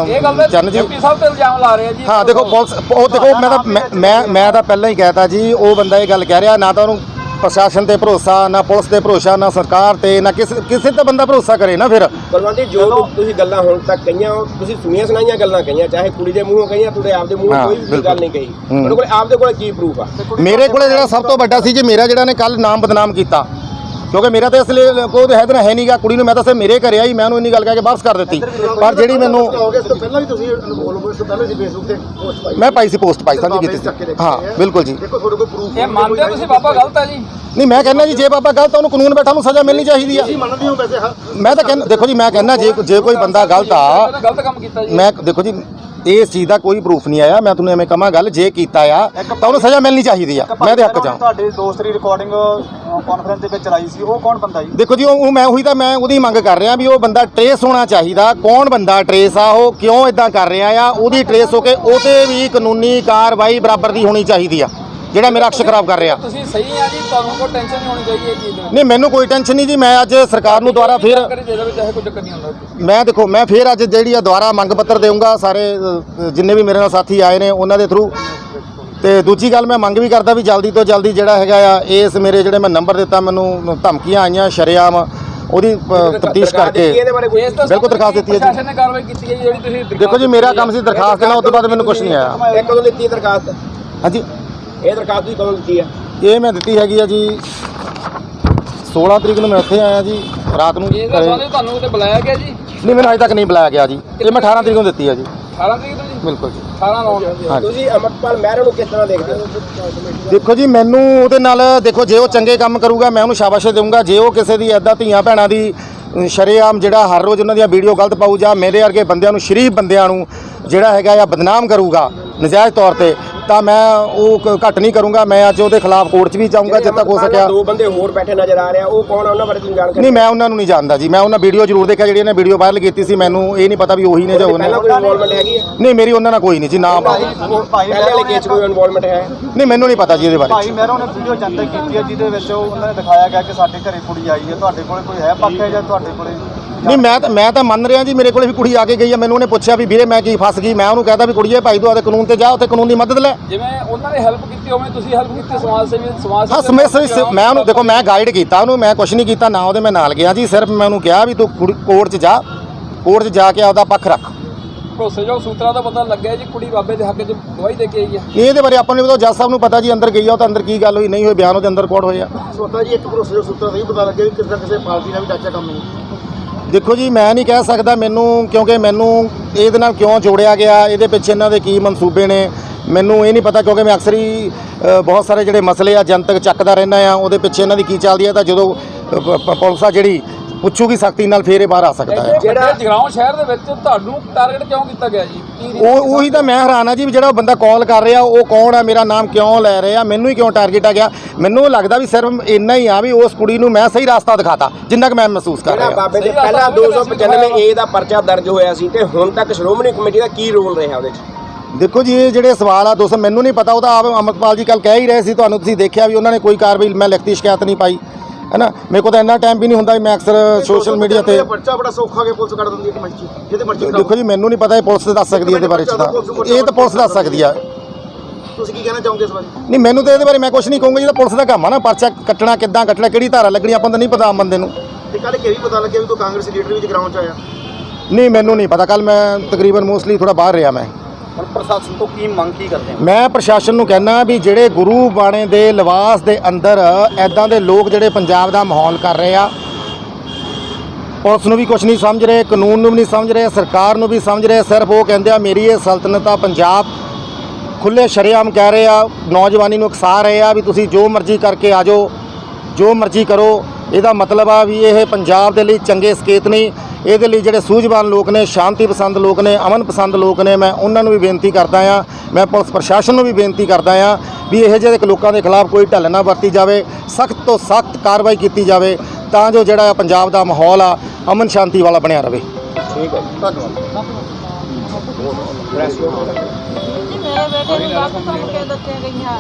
ਇਹ ਗੱਲ ਚੰਨ ਜੀ। ਐਮਪੀ ਸਾਹਿਬ ਤੇ ਇਲਜ਼ਾਮ ਲਾ ਰਹੇ ਆ ਜੀ। ਹਾਂ ਦੇਖੋ ਪੁਲਿਸ ਉਹ ਦੇਖੋ ਮੈਂ ਤਾਂ ਮੈਂ- ਮੈਂ ਮੈਂ ਤਾਂ ਪਹਿਲਾਂ ਹੀ ਕਹਿਤਾ ਜੀ ਉਹ ਬੰਦਾ ਇਹ ਗੱਲ ਕਹਿ ਰਿਹਾ ਨਾ ਤਾਂ ਉਹਨੂੰ ਪ੍ਰਸ਼ਾਸਨ ਤੇ ਭਰੋਸਾ ਨਾ ਪੁਲਿਸ ਤੇ ਭਰੋਸਾ ਨਾ ਸਰਕਾਰ ਤੇ ਨਾ ਕਿਸੇ ਕਿਸੇ ਤੇ ਬੰਦਾ ਭਰੋਸਾ ਕਰੇ ਨਾ ਫਿਰ ਬਲਵੰਤ ਜੀ ਜੋ ਤੁਸੀਂ ਗੱਲਾਂ ਹੁਣ ਤੱਕ ਕਹੀਆਂ ਤੁਸੀਂ ਸੁਣੀਆਂ ਸੁਣਾਈਆਂ ਗੱਲਾਂ ਕਹੀਆਂ ਚਾਹੇ ਕੁੜੀ ਦੇ ਮੂੰਹੋਂ ਕਹੀਆਂ ਤੁਹਾਡੇ ਆਪਦੇ ਮੂੰਹੋਂ ਹਾਂ, ਕੋਈ ਵੀ ਬਿਲਕੁਲ। ਗੱਲ ਨਹੀਂ ਕਹੀ ਹੂੰ। ਤੁਹਾਡੇ ਕੋਲ ਆਪਦੇ ਕੋਲ ਕੀ ਪ੍ਰੂਫ ਆ ਮੇਰੇ ਕੋਲੇ ਜਿਹੜਾ ਸਭ ਤੋਂ ਵੱਡਾ ਸੀ ਜੀ ਮੇਰਾ ਜਿਹੜਾ ਨੇ ਕੱਲ ਨਾਮ ਬਦਨਾਮ ਕੀਤਾ ਕਿਉਂਕਿ ਮੇਰਾ ਤਾਂ ਇਸ ਲਈ ਕੋਈ ਤਾਂ ਹੈ ਤਾਂ ਹੈ ਨਹੀਂਗਾ। ਕੁੜੀ ਨੂੰ ਮੈਂ ਤਾਂ ਸਿਰ ਮੇਰੇ ਘਰੇ ਆਈ ਮੈਂ ਉਹਨੂੰ ਇੰਨੀ ਗੱਲ ਕਹਿ ਕੇ ਵਾਪਸ ਕਰ ਦਿੱਤੀ। ਪਰ ਜਿਹੜੀ ਮੈਨੂੰ ਇਸ ਤੋਂ ਪਹਿਲਾਂ ਵੀ ਤੁਸੀਂ ਅਨਮੋਲ ਇਸ ਤੋਂ ਪਹਿਲਾਂ ਸੀ ਫੇਸਬੁੱਕ ਤੇ ਪੋਸਟ ਪਾਈ। ਮੈਂ ਪਾਈ ਸੀ ਪੋਸਟ ਪਾਈ ਸਾਂਝੀ ਕੀਤੀ ਸੀ। ਹਾਂ ਬਿਲਕੁਲ ਜੀ। ਦੇਖੋ ਤੁਹਾਡੇ ਕੋਲ ਪ੍ਰੂਫ ਇਹ ਮੰਨਦੇ ਹੋ ਤੁਸੀਂ ਬਾਬਾ ਗਲਤ ਆ ਜੀ? ਨਹੀਂ ਮੈਂ ਕਹਿੰਦਾ ਜੀ ਜੇ ਬਾਬਾ ਗਲਤ ਆ ਉਹਨੂੰ ਕਾਨੂੰਨ ਬੈਠਾ ਨੂੰ ਸਜ਼ਾ ਮਿਲਣੀ ਚਾਹੀਦੀ ਆ। ਤੁਸੀਂ ਮੰਨਦੇ ਹੋ ਵੈਸੇ ਹਾਂ ਮੈਂ ਤਾਂ ਕਹਿੰਦਾ ਦੇਖੋ ਜੀ ਮੈਂ ਕਹਿੰਦਾ ਜੇ ਜੇ ਕੋਈ ਬੰਦਾ ਗਲਤ ਆ ਇਹਨੇ ਗਲਤ ਕੰਮ ਕੀਤਾ ਜੀ। ਮੈਂ ਦੇਖੋ ਜੀ ਇਸ ਚੀਜ਼ ਦਾ ਕੋਈ ਪ੍ਰੂਫ ਨਹੀਂ ਆਇਆ ਮੈਂ ਤੁਹਾਨੂੰ ਐਵੇਂ ਕਹਾਂ ਗੱਲ ਜੇ ਕੀਤਾ ਆ ਤਾਂ ਉਹਨੂੰ ਸਜ਼ਾ ਮਿਲਣੀ ਚਾਹੀਦੀ ਆ। ਮੈਂ ਦੇ ਹੱਕ ਚ ਤੁਹਾਡੇ ਦੋਸਤ ਦੀ ਰਿਕਾਰਡਿੰਗ ਕਾਨਫਰੰਸ ਦੇ ਵਿੱਚ ਚਲਾਈ ਸੀ ਉਹ ਕੌਣ ਬੰਦਾ ਜੀ? ਦੇਖੋ ਜੀ ਉਹ ਉਹ ਮੈਂ ਉਹੀ ਤਾਂ ਮੈਂ ਉਹਦੀ ਮੰਗ ਕਰ ਰਿਹਾ ਵੀ ਉਹ ਬੰਦਾ ਟਰੇਸ ਹੋਣਾ ਚਾਹੀਦਾ ਕੌਣ ਬੰਦਾ ਟਰੇਸ ਆ ਉਹ ਕਿਉਂ ਇਦਾਂ ਕਰ ਰਿਹਾ ਆ ਉਹਦੀ ਟਰੇਸ ਹੋ ਕੇ ਉਹਤੇ ਵੀ ਕਾਨੂੰਨੀ ਕਾਰਵਾਈ ਬਰਾਬਰ ਦੀ ਹੋਣੀ ਚਾਹੀਦੀ ਆ। ਜਿਹੜਾ ਮੇਰਾ ਅਕਸ਼ ਖਰਾਬ ਕਰ ਰਿਹਾ। ਤੁਸੀਂ ਸਹੀ ਆ ਜੀ ਤੁਹਾਨੂੰ ਕੋਈ ਟੈਨਸ਼ਨ ਨਹੀਂ ਹੋਣੀ ਚਾਹੀਦੀ ਇਹ ਚੀਜ਼ ਦੀ। ਨਹੀਂ ਮੈਨੂੰ ਕੋਈ ਟੈਨਸ਼ਨ ਨਹੀਂ ਜੀ ਮੈਂ ਅੱਜ ਸਰਕਾਰ ਨੂੰ ਦੁਆਰਾ ਫਿਰ ਕਰੇ ਜਿਹਦੇ ਵਿੱਚ ਚਾਹੇ ਕੋਈ ਚੱਕਰ ਨਹੀਂ ਹੁੰਦਾ ਮੈਂ ਦੇਖੋ ਮੈਂ ਫਿਰ ਅੱਜ ਜਿਹੜੀ ਆ ਦੁਆਰਾ ਮੰਗ ਪੱਤਰ ਦੇਵਾਂਗਾ ਸਾਰੇ ਅ, ਜਿੰਨੇ ਵੀ ਮੇਰੇ ਨਾਲ ਸਾਥੀ ਆਏ ਨੇ ਉਹਨਾਂ ਦੇ ਥਰੂ ਤੇ ਦੂਜੀ ਗੱਲ ਮੈਂ ਮੰਗ ਵੀ ਕਰਦਾ ਵੀ ਜਲਦੀ ਤੋਂ ਜਲਦੀ ਜਿਹੜਾ ਹੈਗਾ ਆ ਇਸ ਮੇਰੇ ਜਿਹੜੇ ਮੈਂ ਨੰਬਰ ਦਿੱਤਾ ਮੈਨੂੰ ਧਮਕੀਆਂ ਆਈਆਂ ਸ਼ਰੇਆਮ ਉਹਦੀ ਤਫਤੀਸ਼ ਸਰਕਾਰ ਕਰਕੇ। ਇਸ ਤੋਂ ਬਿਲਕੁਲ ਦਰਖਾਸਤ ਦਿੱਤੀ ਹੈ ਜੀ। ਪ੍ਰਸ਼ਾਸਨ ਨੇ ਕਾਰਵਾਈ ਕੀਤੀ ਹੈ ਜੀ ਜਿਹੜੀ ਤੁਸੀਂ ਦੇਖੋ ਜੀ ਮੇਰਾ ਕੰਮ ਸੀ ਦਰਖਾਸਤ ਦੇਣਾ ਉਸ ਤੋਂ ਬਾਅਦ ਮੈਨੂੰ ਕੁਝ ਨਹੀਂ ਆਇਆ। ਇਹ ਕਦੋਂ ਦਿੱਤੀ ਦਰਖਾਸਤ। ਹਾਂਜੀ। ਇਹ ਦਰਖਾਸਤ ਤੁਸੀਂ ਕਦੋਂ ਦਿੱਤੀ ਆ ਇਹ ਮੈਂ ਦਿੱਤੀ ਹੈਗੀ ਆ ਜੀ 16 ਤਰੀਕ ਨੂੰ ਮੈਂ ਉੱਥੇ ਆਇਆ ਜੀ ਰਾਤ ਨੂੰ ਇਹ ਘਰੇ। ਤੁਹਾਨੂੰ ਤੇ ਬੁਲਾਇਆ ਗਿਆ ਜੀ? ਨਹੀਂ ਮੈਨੂੰ ਅਜੇ ਤੱਕ ਨਹੀਂ ਬੁਲਾਇਆ ਗਿਆ ਜੀ। ਇਹ ਮੈਂ 18 ਤਰੀਕ ਨੂੰ ਦਿੱਤੀ ਹੈ ਜੀ। 18 ਤਰੀਕ ਤੋਂ ਜੀ? ਬਿਲਕੁਲ ਜੀ। 18 ਨੌਂ ਹਾਂਜੀ। ਤੁਸੀਂ ਅਮਰਪਾਲ ਮਹਿਰਾ ਨੂੰ ਕਿਸ ਤਰ੍ਹਾਂ ਦੇਖਦੇ ਹੋ? ਦੇਖੋ ਜੀ ਮੈਨੂੰ ਉਹਦੇ ਨਾਲ ਦੇਖੋ ਜੇ ਉਹ ਚੰਗੇ ਕੰਮ ਕਰੂਗਾ ਮੈਂ ਉਹਨੂੰ ਸ਼ਾਬਾਸ਼ ਦੇਵਾਂਗਾ ਜੇ ਉਹ ਕਿਸੇ ਦੀ ਐਦਾਂ ਧੀਆਂ ਭੈਣਾਂ ਦੀ ਸ਼ਰੇਆਮ ਜਿਹੜਾ ਹਰ ਰੋਜ਼ ਉਹਨਾਂ ਦੀਆਂ ਵੀਡੀਓ ਗਲਤ ਪਾਊ ਜਾਂ ਮੇਰੇ ਵਰਗੇ ਬੰਦਿਆਂ ਨੂੰ ਸ਼ਰੀਫ ਬੰਦਿਆਂ ਨੂੰ ਜਿਹੜਾ ਹੈਗਾ ਆ ਬਦਨਾਮ ਕਰੂਗਾ ਨਜਾਇਜ਼ ਤੌਰ ਤੇ ਤਾਂ ਮੈਂ ਉਹ ਘੱਟ ਨਹੀਂ ਕਰੂੰਗਾ ਮੈਂ ਅੱਜ ਉਹਦੇ ਖਿਲਾਫ ਕੋਰਟ 'ਚ ਵੀ ਜਾਊਂਗਾ ਜਿੱਦ ਤੱਕ ਹੋ ਸਕਿਆ। ਦੋ ਬੰਦੇ ਹੋਰ ਬੈਠੇ ਨਜ਼ਰ ਆ ਰਹੇ ਆ ਉਹ ਕੌਣ ਆ ਉਹਨਾਂ ਬਾਰੇ ਤੁਸੀਂ ਜਾਣਕਾਰੀ ਨਹੀਂ ਮੈਂ ਉਹਨਾਂ ਨੂੰ ਨਹੀਂ ਜਾਣਦਾ ਜੀ ਮੈਂ ਉਹਨਾਂ ਵੀਡੀਓ ਜ਼ਰੂਰ ਦੇਖਿਆ ਜਿਹੜੀ ਇਹਨੇ ਵੀਡੀਓ ਵਾਇਰਲ ਕੀਤੀ ਸੀ ਮੈਨੂੰ ਇਹ ਨਹੀਂ ਪਤਾ ਵੀ ਉਹੀ ਨੇ ਜਾਂ ਉਹ ਨੇ ਪਹਿਲਾਂ ਕੋਈ ਇਨਵੋਲਵਮੈਂਟ ਹੈਗੀ ਹੈ ਨਹੀਂ ਮੇਰੀ ਉਹਨਾਂ ਨਾਲ ਕੋਈ ਨਹੀਂ ਜੀ ਨਾ ਭਾਈ ਪਹਿਲੇ ਵਾਲੇ ਕੇਸ ਕੋਈ ਇਨਵੋਲਵਮੈਂਟ ਹੈ? ਨਹੀਂ ਮੈਨੂੰ ਨਹੀਂ ਪਤਾ ਜੀ ਇਹਦੇ ਬਾਰੇ। ਭਾਈ ਮਹਿਰੋਂ ਨੇ ਵੀਡੀਓ ਜਨਤਕ ਕੀਤੀ ਹੈ ਜਿਹਦੇ ਵਿੱਚ ਉਹ ਉਹਨਾਂ ਨੇ ਦਿਖਾਇਆ ਗਿਆ ਕਿ ਸਾਡੇ ਘਰੇ ਕੁੜੀ ਆਈ ਹੈ ਤੁਹਾਡੇ ਕੋਲੇ ਕੋਈ ਹੈ ਪੱਖ ਹੈ ਜਾਂ ਤੁਹਾਡੇ ਕੋਲੇ ਨਹੀਂ ਮੈਂ ਤਾਂ ਮੈਂ ਤਾਂ ਮੰਨ ਰਿਹਾ ਜੀ ਮੇਰੇ ਕੋਲੇ ਵੀ ਕੁੜੀ ਆ ਕੇ ਗਈ ਆ ਮੈਨੂੰ ਉਹਨੇ ਪੁੱਛਿਆ ਵੀ ਵੀਰੇ ਮੈਂ ਕੀ ਫਸ ਗਈ ਮੈਂ ਉਹਨੂੰ ਕਹਤਾ ਵੀ ਕੁੜੀਏ ਭਾਈ ਤੂੰ ਆਦੇ ਕਾਨੂੰਨ ਤੇ ਜਾ ਉੱਥੇ ਕਾਨੂੰਨੀ ਮਦਦ ਲੈ। ਜਿਵੇਂ ਉਹਨਾਂ ਨੇ ਹੈਲਪ ਕੀਤੀ ਉਵੇਂ ਤੁਸੀਂ ਹੈਲਪ ਕੀਤੀ ਸਮਾਜ ਸੇਵੀ ਸਮਾਜ ਹਾਂ ਸਮੇਂ ਸਿਰ ਮੈਂ ਉਹਨੂੰ ਦੇਖੋ ਮੈਂ ਗਾਈਡ ਕੀਤਾ ਉਹਨੂੰ ਮੈਂ ਕੁਝ ਨਹੀਂ ਕੀਤਾ ਨਾ ਉਹਦੇ ਮੈਂ ਨਾਲ ਗਿਆ ਜੀ ਸਿਰਫ ਮੈਂ ਉਹਨੂੰ ਕਿਹਾ ਵੀ ਤੂੰ ਕੋਰਟ 'ਚ ਜਾ ਕੋਰਟ 'ਚ ਜਾ ਕੇ ਆਪਦਾ ਪੱਖ ਰੱਖ। ਭਰੋਸੇਯੋਗ ਸੂਤਰਾਂ ਦਾ ਪਤਾ ਲੱਗਿਆ ਜੀ ਕੁੜੀ ਬਾਬੇ ਦੇ ਹੱਕ 'ਚ ਗਵਾਹੀ ਦੇ ਕੇ ਆਈ ਹੈ ਇਹਦੇ ਬਾਰੇ ਆਪਾਂ ਨੂੰ ਵੀ ਤਾਂ ਜੱਜ ਸਾਹਿਬ ਨੂੰ ਪਤਾ ਜੀ ਅੰਦਰ ਗਈ ਆ ਉਹ ਤਾਂ ਅੰਦਰ ਕੀ ਗੱਲ ਹੋਈ ਨਹੀਂ ਹੋਈ ਬਿਆਨ ਉਹਦੇ ਅੰਦਰ ਕੋਰਟ ਹੋਇਆ। ਸੋਤਾ ਜੀ ਇੱਕ ਭਰੋਸੇ ਦਾ ਸੂਤਰ ਨਹੀਂ ਪਤਾ ਲੱਗਿਆ ਵੀ ਕਿਸੇ ਨਾ ਕਿਸੇ ਪਾਰਟੀ ਨਾਲ ਵੀ ਟੱਚਾ ਕੰਮ ਨਹੀਂ। ਦੇਖੋ ਜੀ, ਮੈਂ ਨਹੀਂ ਕਹਿ ਸਕਦਾ ਮੈਨੂੰ, ਕਿਉਂਕਿ ਮੈਨੂੰ ਇਹਦੇ ਨਾਲ ਕਿਉਂ ਜੋੜਿਆ ਗਿਆ, ਇਹਦੇ ਪਿੱਛੇ ਇਹਨਾਂ ਦੇ ਕੀ ਮਨਸੂਬੇ ਨੇ। ਮੈਨੂੰ ਇਹ ਨਹੀਂ ਪਤਾ, ਕਿਉਂਕਿ ਮੈਂ ਅਕਸਰ ਹੀ ਬਹੁਤ ਸਾਰੇ ਜਿਹੜੇ ਮਸਲੇ ਆ, ਜਨਤਕ ਚੱਕਦਾ ਰਹਿੰਦਾ ਆ, ਉਹਦੇ ਪਿੱਛੇ ਇਹਨਾਂ ਦੀ ਕੀ ਚੱਲਦੀ ਆ, ਤਾਂ ਜਦੋਂ ਪ- ਪੁਲਿਸ ਆ ਜਿਹੜੀ ਪੁੱਛੂਗੀ ਸਖਤੀ ਨਾਲ ਫੇਰ ਇਹ ਬਾਹਰ ਆ ਸਕਦਾ ਹੈ। ਜਿਹੜਾ ਜਗਰਾਉਂ ਸ਼ਹਿਰ ਦੇ ਵਿੱਚ ਤੁਹਾਨੂੰ ਟਾਰਗੇਟ ਕਿਉਂ ਕੀਤਾ ਗਿਆ ਜੀ? ਉਹ ਉਹੀ ਤਾਂ ਮੈਂ ਹੈਰਾਨ ਆ ਜੀ ਵੀ ਜਿਹੜਾ ਉਹ ਬੰਦਾ ਕਾਲ ਕਰ ਰਿਹਾ ਉਹ ਕੌਣ ਆ ਮੇਰਾ ਨਾਮ ਕਿਉਂ ਲੈ ਰਿਹਾ ਮੈਨੂੰ ਹੀ ਕਿਉਂ ਟਾਰਗੇਟ ਆ ਗਿਆ? ਮੈਨੂੰ ਲੱਗਦਾ ਵੀ ਸਿਰਫ ਇੰਨਾ ਹੀ ਆ ਵੀ ਉਸ ਕੁੜੀ ਨੂੰ ਮੈਂ ਸਹੀ ਰਸਤਾ ਦਿਖਾਤਾ ਜਿੰਨਾ ਕਿ ਮੈਂ ਮਹਿਸੂਸ ਕਰ ਰਿਹਾ। ਬਾਬੇ ਦੇ ਪਹਿਲਾਂ ਆ, ਉਹਦੇ ਵਿੱਚ 295 ਏ ਦਾ ਪਰਚਾ ਦਰਜ ਹੋਇਆ ਸੀ ਤੇ ਹੁਣ ਤੱਕ ਸ਼੍ਰੋਮਣੀ ਕਮੇਟੀ ਦਾ ਕੀ ਰੋਲ ਰਿਹਾ ਉਹਦੇ 'ਚ? ਦੇਖੋ ਜੀ ਇਹ ਜਿਹੜੇ ਸਵਾਲ ਆ ਦੋਸਤੋ ਮੈਨੂੰ ਨਹੀਂ ਪਤਾ ਉਹ ਤਾਂ ਆਪ ਅਮਰਪਾਲ ਜੀ ਕੱਲ ਕਹਿ ਹੀ ਰਹੇ ਸੀ ਤੁਹਾਨੂੰ ਤੁਸੀਂ ਦੇਖਿਆ ਵੀ ਉਹਨਾਂ ਨੇ ਕੋਈ ਕਾਰਵਾਈ ਮੈਂ ਲਿਖਤੀ ਸ਼ਿਕਾਇਤ ਨਹੀਂ ਪਾਈ। ਹੈ ਨਾ ਮੇਰੇ ਕੋਲ ਤਾਂ ਇੰਨਾ ਟਾਈਮ ਵੀ ਨਹੀਂ ਹੁੰਦਾ ਮੈਂ ਅਕਸਰ ਸੋਸ਼ਲ ਮੀਡੀਆ ਤੇ ਪਰਚਾ ਬੜਾ ਸੌਖਾ ਕੇ ਪੁਲਿਸ ਕੱਢ ਦਿੰਦੀ ਹੈ ਇੱਕ ਮਿੰਟ 'ਚ ਹੀ। ਜਿਹਦੇ ਮਰਜ਼ੀ ਕਰਾਓ। ਦੇਖੋ ਜੀ ਮੈਨੂੰ ਨਹੀਂ ਪਤਾ ਇਹ ਪੁਲਿਸ ਦੱਸ ਸਕਦੀ ਹੈ ਇਹਦੇ ਬਾਰੇ ਚ ਤਾਂ। ਇਹ ਤਾਂ ਪੁਲਿਸ ਦੱਸ ਸਕਦੀ ਆ। ਤੁਸੀਂ ਕੀ ਕਹਿਣਾ ਚਾਹੋਗੇ ਇਸ ਬਾਰੇ? ਨਹੀਂ ਮੈਨੂੰ ਤਾਂ ਇਹਦੇ ਬਾਰੇ ਮੈਂ ਕੁਝ ਨਹੀਂ ਕਹੂੰਗਾ ਜਿਹਦਾ ਪੁਲਿਸ ਦਾ ਕੰਮ ਆ ਨਾ ਪਰਚਾ ਕੱਟਣਾ ਕਿੱਦਾਂ ਕੱਟਣਾ ਕਿਹੜੀ ਧਾਰਾ ਲੱਗਣੀ ਆਪਾਂ ਤਾਂ ਨਹੀਂ ਪਤਾ ਆਮ ਬੰਦੇ ਨੂੰ। ਤੇ ਕੱਲ ਇਹ ਵੀ ਪਤਾ ਲੱਗਿਆ ਵੀ ਕੋਈ ਕਾਂਗਰਸੀ ਲੀਡਰ ਵੀ ਜਗਰਾਉਂ 'ਚ ਆਇਆ। ਨਹੀਂ ਮੈਨੂੰ ਨਹੀਂ ਪਤਾ। ਕੱਲ ਮੈਂ ਤਕਰੀਬਨ ਮੋਸਟਲੀ ਥੋੜਾ ਬਾਹਰ ਰਿਹਾ ਮੈਂ। ਹੁਣ ਪ੍ਰਸ਼ਾਸਨ ਤੋਂ ਕੀ ਮੰਗ, ਕੀ ਕਰਦੇ ਮੈਂ ਪ੍ਰਸ਼ਾਸਨ ਨੂੰ ਕਹਿੰਦਾ ਵੀ ਜਿਹੜੇ ਗੁਰੂ ਬਾਣੇ ਦੇ ਲਿਬਾਸ ਦੇ ਅੰਦਰ ਐਦਾਂ ਦੇ ਲੋਕ ਜਿਹੜੇ ਪੰਜਾਬ ਦਾ ਮਾਹੌਲ ਕਰ ਰਹੇ ਆ, ਪੁਲਿਸ ਨੂੰ ਵੀ ਕੁਝ ਨਹੀਂ ਸਮਝ ਰਹੇ, ਕਾਨੂੰਨ ਨੂੰ ਵੀ ਨਹੀਂ ਸਮਝ ਰਹੇ, ਸਰਕਾਰ ਨੂੰ ਵੀ ਸਮਝ ਰਹੇ, ਸਿਰਫ ਉਹ ਕਹਿੰਦੇ ਆ, ਮੇਰੀ ਇਹ ਸਲਤਨਤ ਆ, ਪੰਜਾਬ ਖੁੱਲੇ ਸ਼ਰੇਆਮ ਕਹਿ ਰਹੇ ਆ, ਨੌਜਵਾਨੀ ਨੂੰ ਉਕਸਾ ਰਹੇ ਆ ਵੀ ਤੁਸੀਂ ਜੋ ਮਰਜ਼ੀ ਕਰਕੇ ਆ ਜਾਓ ਜੋ ਮਰਜ਼ੀ ਕਰੋ ਇਹਦਾ ਮਤਲਬ ਆ ਵੀ ਇਹ ਪੰਜਾਬ ਦੇ ਲਈ ਚੰਗੇ ਸਕੇਤ ਨਹੀਂ। ਇਹਦੇ ਲਈ ਜਿਹੜੇ ਸੂਝਵਾਨ ਲੋਕ ਨੇ ਸ਼ਾਂਤੀ ਪਸੰਦ ਲੋਕ ਨੇ ਅਮਨ ਪਸੰਦ ਲੋਕ ਨੇ ਮੈਂ ਉਹਨਾਂ ਨੂੰ ਵੀ ਬੇਨਤੀ ਕਰਦਾ ਆ ਮੈਂ ਪੁਲਿਸ ਪ੍ਰਸ਼ਾਸਨ ਨੂੰ ਵੀ ਬੇਨਤੀ ਕਰਦਾ ਆ ਵੀ ਇਹੋ ਜਿਹੇ ਲੋਕਾਂ ਦੇ ਖਿਲਾਫ ਕੋਈ ਢਿੱਲ ਨਾ ਵਰਤੀ ਜਾਵੇ ਸਖਤ ਤੋਂ ਸਖਤ ਕਾਰਵਾਈ ਕੀਤੀ ਜਾਵੇ ਤਾਂ ਜੋ ਜਿਹੜਾ ਪੰਜਾਬ ਦਾ ਮਾਹੌਲ ਆ ਅਮਨ ਸ਼ਾਂਤੀ ਵਾਲਾ ਬਣਿਆ ਰਵੇ ਠੀਕ ਹੈ ਧੰਨਵਾਦ। ਜੀ ਮੇਰੇ ਬੇਟੇ ਨੂੰ ਗਲਤ ਕੰਮ ਕੇ ਦੱਸੀਆਂ ਗਈਆਂ।